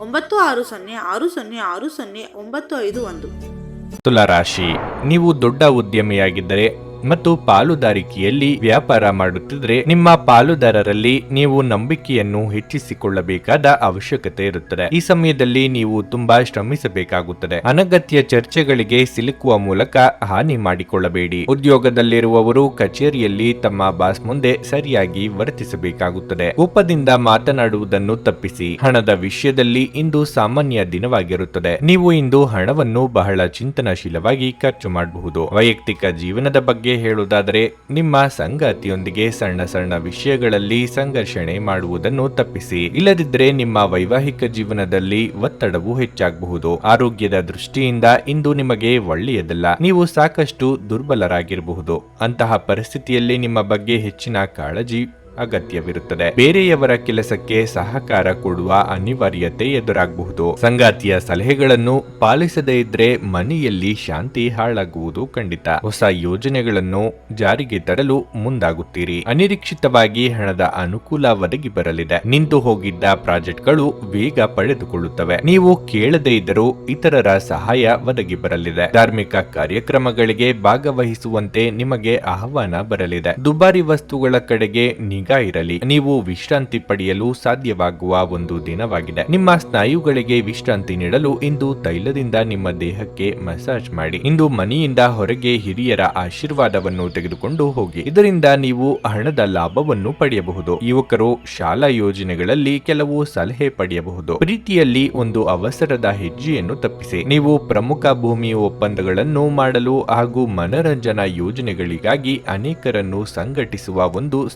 ಒಂಬತ್ತು ಆರು ಸೊನ್ನೆ ಆರು ಸೊನ್ನೆ ಆರು ಸೊನ್ನೆ ಒಂಬತ್ತು ಐದು ಒಂದು. ತುಲಾರಾಶಿ ನೀವು ದೊಡ್ಡ ಉದ್ಯಮಿಯಾಗಿದ್ದರೆ ಮತ್ತು ಪಾಲುದಾರಿಕೆಯಲ್ಲಿ ವ್ಯಾಪಾರ ಮಾಡುತ್ತಿದ್ರೆ ನಿಮ್ಮ ಪಾಲುದಾರರಲ್ಲಿ ನೀವು ನಂಬಿಕೆಯನ್ನು ಹೆಚ್ಚಿಸಿಕೊಳ್ಳಬೇಕಾದ ಅವಶ್ಯಕತೆ ಇರುತ್ತದೆ. ಈ ಸಮಯದಲ್ಲಿ ನೀವು ತುಂಬಾ ಶ್ರಮಿಸಬೇಕಾಗುತ್ತದೆ. ಅನಗತ್ಯ ಚರ್ಚೆಗಳಿಗೆ ಸಿಲುಕುವ ಮೂಲಕ ಹಾನಿ ಮಾಡಿಕೊಳ್ಳಬೇಡಿ. ಉದ್ಯೋಗದಲ್ಲಿರುವವರು ಕಚೇರಿಯಲ್ಲಿ ತಮ್ಮ ಬಾಸ್ ಮುಂದೆ ಸರಿಯಾಗಿ ವರ್ತಿಸಬೇಕಾಗುತ್ತದೆ. ಕೋಪದಿಂದ ಮಾತನಾಡುವುದನ್ನು ತಪ್ಪಿಸಿ. ಹಣದ ವಿಷಯದಲ್ಲಿ ಇಂದು ಸಾಮಾನ್ಯ ದಿನವಾಗಿರುತ್ತದೆ. ನೀವು ಇಂದು ಹಣವನ್ನು ಬಹಳ ಚಿಂತನಶೀಲವಾಗಿ ಖರ್ಚು ಮಾಡಬಹುದು. ವೈಯಕ್ತಿಕ ಜೀವನದ ಬಗ್ಗೆ ಹೇಳುವುದಾದರೆ, ನಿಮ್ಮ ಸಂಗಾತಿಯೊಂದಿಗೆ ಸಣ್ಣ ಸಣ್ಣ ವಿಷಯಗಳಲ್ಲಿ ಸಂಘರ್ಷಣೆ ಮಾಡುವುದನ್ನು ತಪ್ಪಿಸಿ. ಇಲ್ಲದಿದ್ದರೆ ನಿಮ್ಮ ವೈವಾಹಿಕ ಜೀವನದಲ್ಲಿ ಒತ್ತಡವು ಹೆಚ್ಚಾಗಬಹುದು. ಆರೋಗ್ಯದ ದೃಷ್ಟಿಯಿಂದ ಇಂದು ನಿಮಗೆ ಒಳ್ಳೆಯದಲ್ಲ. ನೀವು ಸಾಕಷ್ಟು ದುರ್ಬಲರಾಗಿರಬಹುದು. ಅಂತಹ ಪರಿಸ್ಥಿತಿಯಲ್ಲಿ ನಿಮ್ಮ ಬಗ್ಗೆ ಹೆಚ್ಚಿನ ಕಾಳಜಿ ಅಗತ್ಯವಿರುತ್ತದೆ. ಬೇರೆಯವರ ಕೆಲಸಕ್ಕೆ ಸಹಕಾರ ಕೊಡುವ ಅನಿವಾರ್ಯತೆ ಎದುರಾಗಬಹುದು. ಸಂಗಾತಿಯ ಸಲಹೆಗಳನ್ನು ಪಾಲಿಸದೇ ಇದ್ರೆ ಮನೆಯಲ್ಲಿ ಶಾಂತಿ ಹಾಳಾಗುವುದು ಖಂಡಿತ. ಹೊಸ ಯೋಜನೆಗಳನ್ನು ಜಾರಿಗೆ ತರಲು ಮುಂದಾಗುತ್ತೀರಿ. ಅನಿರೀಕ್ಷಿತವಾಗಿ ಹಣದ ಅನುಕೂಲ ಒದಗಿ ಬರಲಿದೆ. ನಿಂತು ಹೋಗಿದ್ದ ಪ್ರಾಜೆಕ್ಟ್ಗಳು ವೇಗ ಪಡೆದುಕೊಳ್ಳುತ್ತವೆ. ನೀವು ಕೇಳದೇ ಇದ್ದರೂ ಇತರರ ಸಹಾಯ ಒದಗಿ ಬರಲಿದೆ. ಧಾರ್ಮಿಕ ಕಾರ್ಯಕ್ರಮಗಳಿಗೆ ಭಾಗವಹಿಸುವಂತೆ ನಿಮಗೆ ಆಹ್ವಾನ ಬರಲಿದೆ. ದುಬಾರಿ ವಸ್ತುಗಳ ಕಡೆಗೆ ನಿಗಾ ಇರಲಿ. ನೀವು ವಿಶ್ರಾಂತಿ ಪಡೆಯಲು ಸಾಧ್ಯವಾಗುವ ಒಂದು ದಿನವಾಗಿದೆ. ನಿಮ್ಮ ಸ್ನಾಯುಗಳಿಗೆ ವಿಶ್ರಾಂತಿ ನೀಡಲು ಇಂದು ತೈಲದಿಂದ ನಿಮ್ಮ ದೇಹಕ್ಕೆ ಮಸಾಜ್ ಮಾಡಿ. ಇಂದು ಮನೆಯಿಂದ ಹೊರಗೆ ಹಿರಿಯರ ಆಶೀರ್ವಾದವನ್ನು ತೆಗೆದುಕೊಂಡು ಹೋಗಿ. ಇದರಿಂದ ನೀವು ಹಣದ ಲಾಭವನ್ನು ಪಡೆಯಬಹುದು. ಯುವಕರು ಶಾಲಾ ಯೋಜನೆಗಳಲ್ಲಿ ಕೆಲವು ಸಲಹೆ ಪಡೆಯಬಹುದು. ಪ್ರೀತಿಯಲ್ಲಿ ಒಂದು ಅವಸರದ ಹೆಜ್ಜೆಯನ್ನು ತಪ್ಪಿಸಿ. ನೀವು ಪ್ರಮುಖ ಭೂಮಿ ಒಪ್ಪಂದಗಳನ್ನು ಮಾಡಲು ಹಾಗೂ ಮನರಂಜನಾ ಯೋಜನೆಗಳಿಗಾಗಿ ಅನೇಕರನ್ನು ಸಂಘಟಿಸುವ ಒಂದು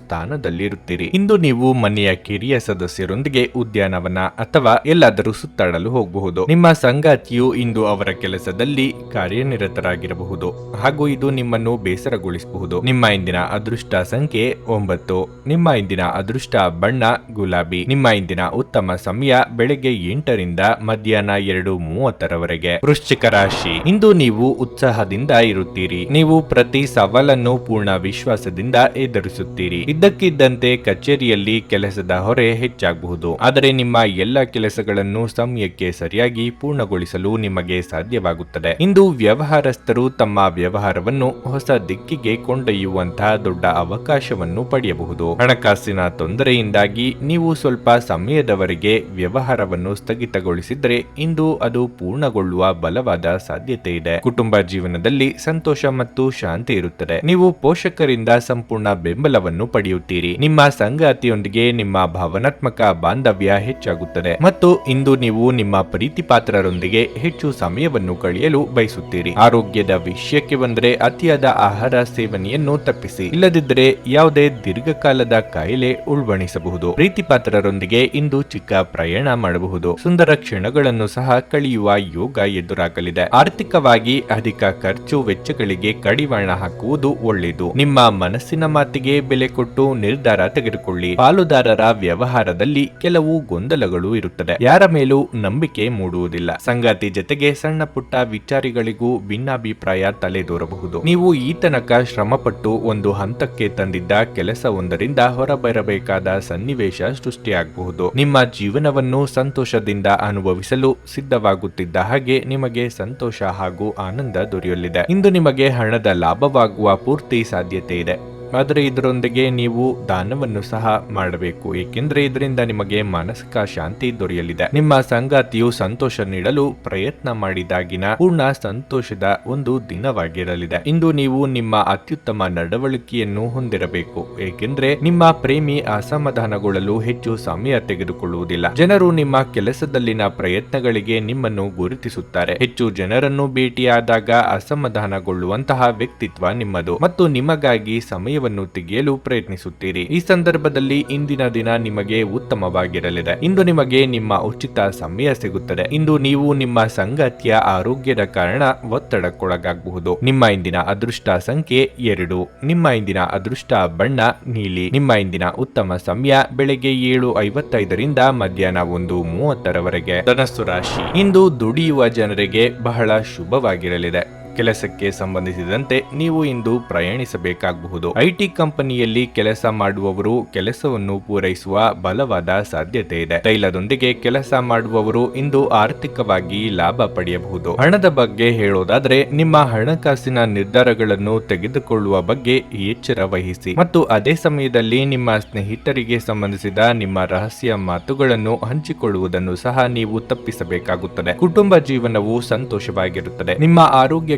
ಸ್ಥಾನದಲ್ಲಿರುತ್ತೀರಿ ಇಂದು ನೀವು ಮನೆಯ ಕಿರಿಯ ಸದಸ್ಯರೊಂದಿಗೆ ಉದ್ಯಾನವನ ಅಥವಾ ಎಲ್ಲಾದರೂ ಸುತ್ತಾಡಲು ಹೋಗಬಹುದು. ನಿಮ್ಮ ಸಂಗಾತಿಯು ಇಂದು ಅವರ ಕೆಲಸದಲ್ಲಿ ಕಾರ್ಯನಿರತರಾಗಿರಬಹುದು. ಹಾಗೂ ಇದು ನಿಮ್ಮನ್ನು ಬೇಸರಗೊಳಿಸಬಹುದು. ನಿಮ್ಮ ಇಂದಿನ ಅದೃಷ್ಟ ಸಂಖ್ಯೆ ಒಂಬತ್ತು. ನಿಮ್ಮ ಇಂದಿನ ಅದೃಷ್ಟ ಬಣ್ಣ ಗುಲಾಬಿ. ನಿಮ್ಮ ಇಂದಿನ ಉತ್ತಮ ಸಮಯ ಬೆಳಗ್ಗೆ ಎಂಟರಿಂದ ಮಧ್ಯಾಹ್ನ ಎರಡು ಮೂವತ್ತರವರೆಗೆ. ವೃಶ್ಚಿಕ ರಾಶಿ. ಇಂದು ನೀವು ಉತ್ಸಾಹದಿಂದ ಇರುತ್ತೀರಿ. ನೀವು ಪ್ರತಿ ಸವಾಲನ್ನು ಪೂರ್ಣ ವಿಶ್ವಾಸದಿಂದ ಎದುರಿಸುತ್ತೀರಿ. ಇದ್ದಕ್ಕಿದ್ದಂತೆ ಕಚೇರಿಯಲ್ಲಿ ಕೆಲಸದ ಹೊರೆ ಹೆಚ್ಚಾಗಬಹುದು. ಆದರೆ ನಿಮ್ಮ ಎಲ್ಲ ಕೆಲಸಗಳನ್ನು ಸಮಯಕ್ಕೆ ಸರಿಯಾಗಿ ಪೂರ್ಣಗೊಳಿಸಲು ನಿಮಗೆ ಸಾಧ್ಯವಾಗುತ್ತದೆ. ಇಂದು ವ್ಯವಹಾರಸ್ಥರು ತಮ್ಮ ವ್ಯವಹಾರವನ್ನು ಹೊಸ ದಿಕ್ಕಿಗೆ ಕೊಂಡೊಯ್ಯುವಂತಹ ದೊಡ್ಡ ಅವಕಾಶವನ್ನು ಪಡೆಯಬಹುದು. ಹಣಕಾಸಿನ ತೊಂದರೆಯಿಂದಾಗಿ ನೀವು ಸ್ವಲ್ಪ ಸಮಯದವರೆಗೆ ವ್ಯವಹಾರವನ್ನು ಸ್ಥಗಿತಗೊಳಿಸಿದ್ರೆ ಇಂದು ಅದು ಪೂರ್ಣಗೊಳ್ಳುವ ಬಲವಾದ ಸಾಧ್ಯತೆ ಇದೆ. ಕುಟುಂಬ ಜೀವನದಲ್ಲಿ ಸಂತೋಷ ಮತ್ತು ಶಾಂತಿ ಇರುತ್ತದೆ. ನೀವು ಪೋಷಕರಿಂದ ಸಂಪೂರ್ಣ ಬೆಂಬಲವನ್ನು ಪಡೆಯುತ್ತೀರಿ. ನಿಮ್ಮ ಸಂಗಾತಿಯೊಂದಿಗೆ ನಿಮ್ಮ ಭಾವನಾತ್ಮಕ ಬಾಂಧವ್ಯ ಹೆಚ್ಚಾಗುತ್ತದೆ. ಮತ್ತು ಇಂದು ನೀವು ನಿಮ್ಮ ಪ್ರೀತಿಪಾತ್ರರೊಂದಿಗೆ ಹೆಚ್ಚು ಸಮಯವನ್ನು ಕಳೆಯಲು ಬಯಸುತ್ತೀರಿ. ಆರೋಗ್ಯದ ವಿಷಯಕ್ಕೆ ಬಂದರೆ ಅತಿಯಾದ ಆಹಾರ ಸೇವನೆಯನ್ನು ತಪ್ಪಿಸಿ. ಇಲ್ಲದಿದ್ದರೆ ಯಾವುದೇ ದೀರ್ಘಕಾಲದ ಕಾಯಿಲೆ ಉಳ್ಬಣಿಸಬಹುದು ಪ್ರೀತಿಪಾತ್ರರೊಂದಿಗೆ ಇಂದು ಚಿಕ್ಕ ಪ್ರಯಾಣ ಮಾಡಬಹುದು. ಸುಂದರ ಕ್ಷಣಗಳನ್ನು ಸಹ ಕಳೆಯುವ ಯೋಗ ಎದುರಾಗಲಿದೆ. ಆರ್ಥಿಕವಾಗಿ ಅಧಿಕ ಖರ್ಚು ವೆಚ್ಚಗಳಿಗೆ ಕಡಿವಾಣ ಹಾಕುವುದು ಒಳ್ಳೆಯದು. ನಿಮ್ಮ ಮನಸ್ಸಿನ ಮಾತಿಗೆ ಬೆಲೆ ಕೊಟ್ಟು ತೆಗೆದುಕೊಳ್ಳಿ. ಪಾಲುದಾರರ ವ್ಯವಹಾರದಲ್ಲಿ ಕೆಲವು ಗೊಂದಲಗಳು ಇರುತ್ತದೆ. ಯಾರ ಮೇಲೂ ನಂಬಿಕೆ ಮೂಡುವುದಿಲ್ಲ. ಸಂಗಾತಿ ಜೊತೆಗೆ ಸಣ್ಣ ಪುಟ್ಟ ವಿಚಾರಿಗಳಿಗೂ ಭಿನ್ನಾಭಿಪ್ರಾಯ ತಲೆದೋರಬಹುದು. ನೀವು ಈ ತನಕ ಶ್ರಮಪಟ್ಟು ಒಂದು ಹಂತಕ್ಕೆ ತಂದಿದ್ದ ಕೆಲಸವೊಂದರಿಂದ ಹೊರಬರಬೇಕಾದ ಸನ್ನಿವೇಶ ಸೃಷ್ಟಿಯಾಗಬಹುದು. ನಿಮ್ಮ ಜೀವನವನ್ನು ಸಂತೋಷದಿಂದ ಅನುಭವಿಸಲು ಸಿದ್ಧವಾಗುತ್ತಿದ್ದ ಹಾಗೆ ನಿಮಗೆ ಸಂತೋಷ ಹಾಗೂ ಆನಂದ ದೊರೆಯಲಿದೆ. ಇಂದು ನಿಮಗೆ ಹಣದ ಲಾಭವಾಗುವ ಪೂರ್ತಿ ಸಾಧ್ಯತೆ ಇದೆ. ಆದರೆ ಇದರೊಂದಿಗೆ ನೀವು ದಾನವನ್ನು ಸಹ ಮಾಡಬೇಕು, ಏಕೆಂದರೆ ಇದರಿಂದ ನಿಮಗೆ ಮಾನಸಿಕ ಶಾಂತಿ ದೊರೆಯಲಿದೆ. ನಿಮ್ಮ ಸಂಗಾತಿಯು ಸಂತೋಷ ನೀಡಲು ಪ್ರಯತ್ನ ಮಾಡಿದಾಗಿನ ಪೂರ್ಣ ಸಂತೋಷದ ಒಂದು ದಿನವಾಗಿರಲಿದೆ. ಇಂದು ನೀವು ನಿಮ್ಮ ಅತ್ಯುತ್ತಮ ನಡವಳಿಕೆಯನ್ನು ಹೊಂದಿರಬೇಕು, ಏಕೆಂದರೆ ನಿಮ್ಮ ಪ್ರೇಮಿ ಅಸಮಾಧಾನಗೊಳ್ಳಲು ಹೆಚ್ಚು ಸಮಯ ತೆಗೆದುಕೊಳ್ಳುವುದಿಲ್ಲ. ಜನರು ನಿಮ್ಮ ಕೆಲಸದಲ್ಲಿನ ಪ್ರಯತ್ನಗಳಿಗೆ ನಿಮ್ಮನ್ನು ಗುರುತಿಸುತ್ತಾರೆ. ಹೆಚ್ಚು ಜನರನ್ನು ಭೇಟಿಯಾದಾಗ ಅಸಮಾಧಾನಗೊಳ್ಳುವಂತಹ ವ್ಯಕ್ತಿತ್ವ ನಿಮ್ಮದು, ಮತ್ತು ನಿಮಗಾಗಿ ಸಮಯವನ್ನು ತೆಗೆಯಲು ಪ್ರಯತ್ನಿಸುತ್ತೀರಿ. ಈ ಸಂದರ್ಭದಲ್ಲಿ ಇಂದಿನ ದಿನ ನಿಮಗೆ ಉತ್ತಮವಾಗಿರಲಿದೆ. ಇಂದು ನಿಮಗೆ ನಿಮ್ಮ ಉಚಿತ ಸಮಯ ಸಿಗುತ್ತದೆ. ಇಂದು ನೀವು ನಿಮ್ಮ ಸಂಗಾತಿಯ ಆರೋಗ್ಯದ ಕಾರಣ ಒತ್ತಡಕ್ಕೊಳಗಾಗಬಹುದು. ನಿಮ್ಮ ಇಂದಿನ ಅದೃಷ್ಟ ಸಂಖ್ಯೆ ಎರಡು. ನಿಮ್ಮ ಇಂದಿನ ಅದೃಷ್ಟ ಬಣ್ಣ ನೀಲಿ. ನಿಮ್ಮ ಇಂದಿನ ಉತ್ತಮ ಸಮಯ ಬೆಳಗ್ಗೆ ಏಳು ಐವತ್ತೈದರಿಂದ ಮಧ್ಯಾಹ್ನ ಒಂದು ಮೂವತ್ತರವರೆಗೆ. ಧನಸ್ಸು ರಾಶಿ. ಇಂದು ದುಡಿಯುವ ಜನರಿಗೆ ಬಹಳ ಶುಭವಾಗಿರಲಿದೆ. ಕೆಲಸಕ್ಕೆ ಸಂಬಂಧಿಸಿದಂತೆ ನೀವು ಇಂದು ಪ್ರಯಾಣಿಸಬೇಕಾಗಬಹುದು. ಐಟಿ ಕಂಪನಿಯಲ್ಲಿ ಕೆಲಸ ಮಾಡುವವರು ಕೆಲಸವನ್ನು ಪೂರೈಸುವ ಬಲವಾದ ಸಾಧ್ಯತೆ ಇದೆ. ತೈಲದೊಂದಿಗೆ ಕೆಲಸ ಮಾಡುವವರು ಇಂದು ಆರ್ಥಿಕವಾಗಿ ಲಾಭ ಪಡೆಯಬಹುದು. ಹಣದ ಬಗ್ಗೆ ಹೇಳೋದಾದ್ರೆ, ನಿಮ್ಮ ಹಣಕಾಸಿನ ನಿರ್ಧಾರಗಳನ್ನು ತೆಗೆದುಕೊಳ್ಳುವ ಬಗ್ಗೆ ಎಚ್ಚರ ವಹಿಸಿ. ಮತ್ತು ಅದೇ ಸಮಯದಲ್ಲಿ ನಿಮ್ಮ ಸ್ನೇಹಿತರಿಗೆ ಸಂಬಂಧಿಸಿದ ನಿಮ್ಮ ರಹಸ್ಯ ಮಾತುಗಳನ್ನು ಹಂಚಿಕೊಳ್ಳುವುದನ್ನು ಸಹ ನೀವು ತಪ್ಪಿಸಬೇಕಾಗುತ್ತದೆ. ಕುಟುಂಬ ಜೀವನವು ಸಂತೋಷವಾಗಿರುತ್ತದೆ. ನಿಮ್ಮ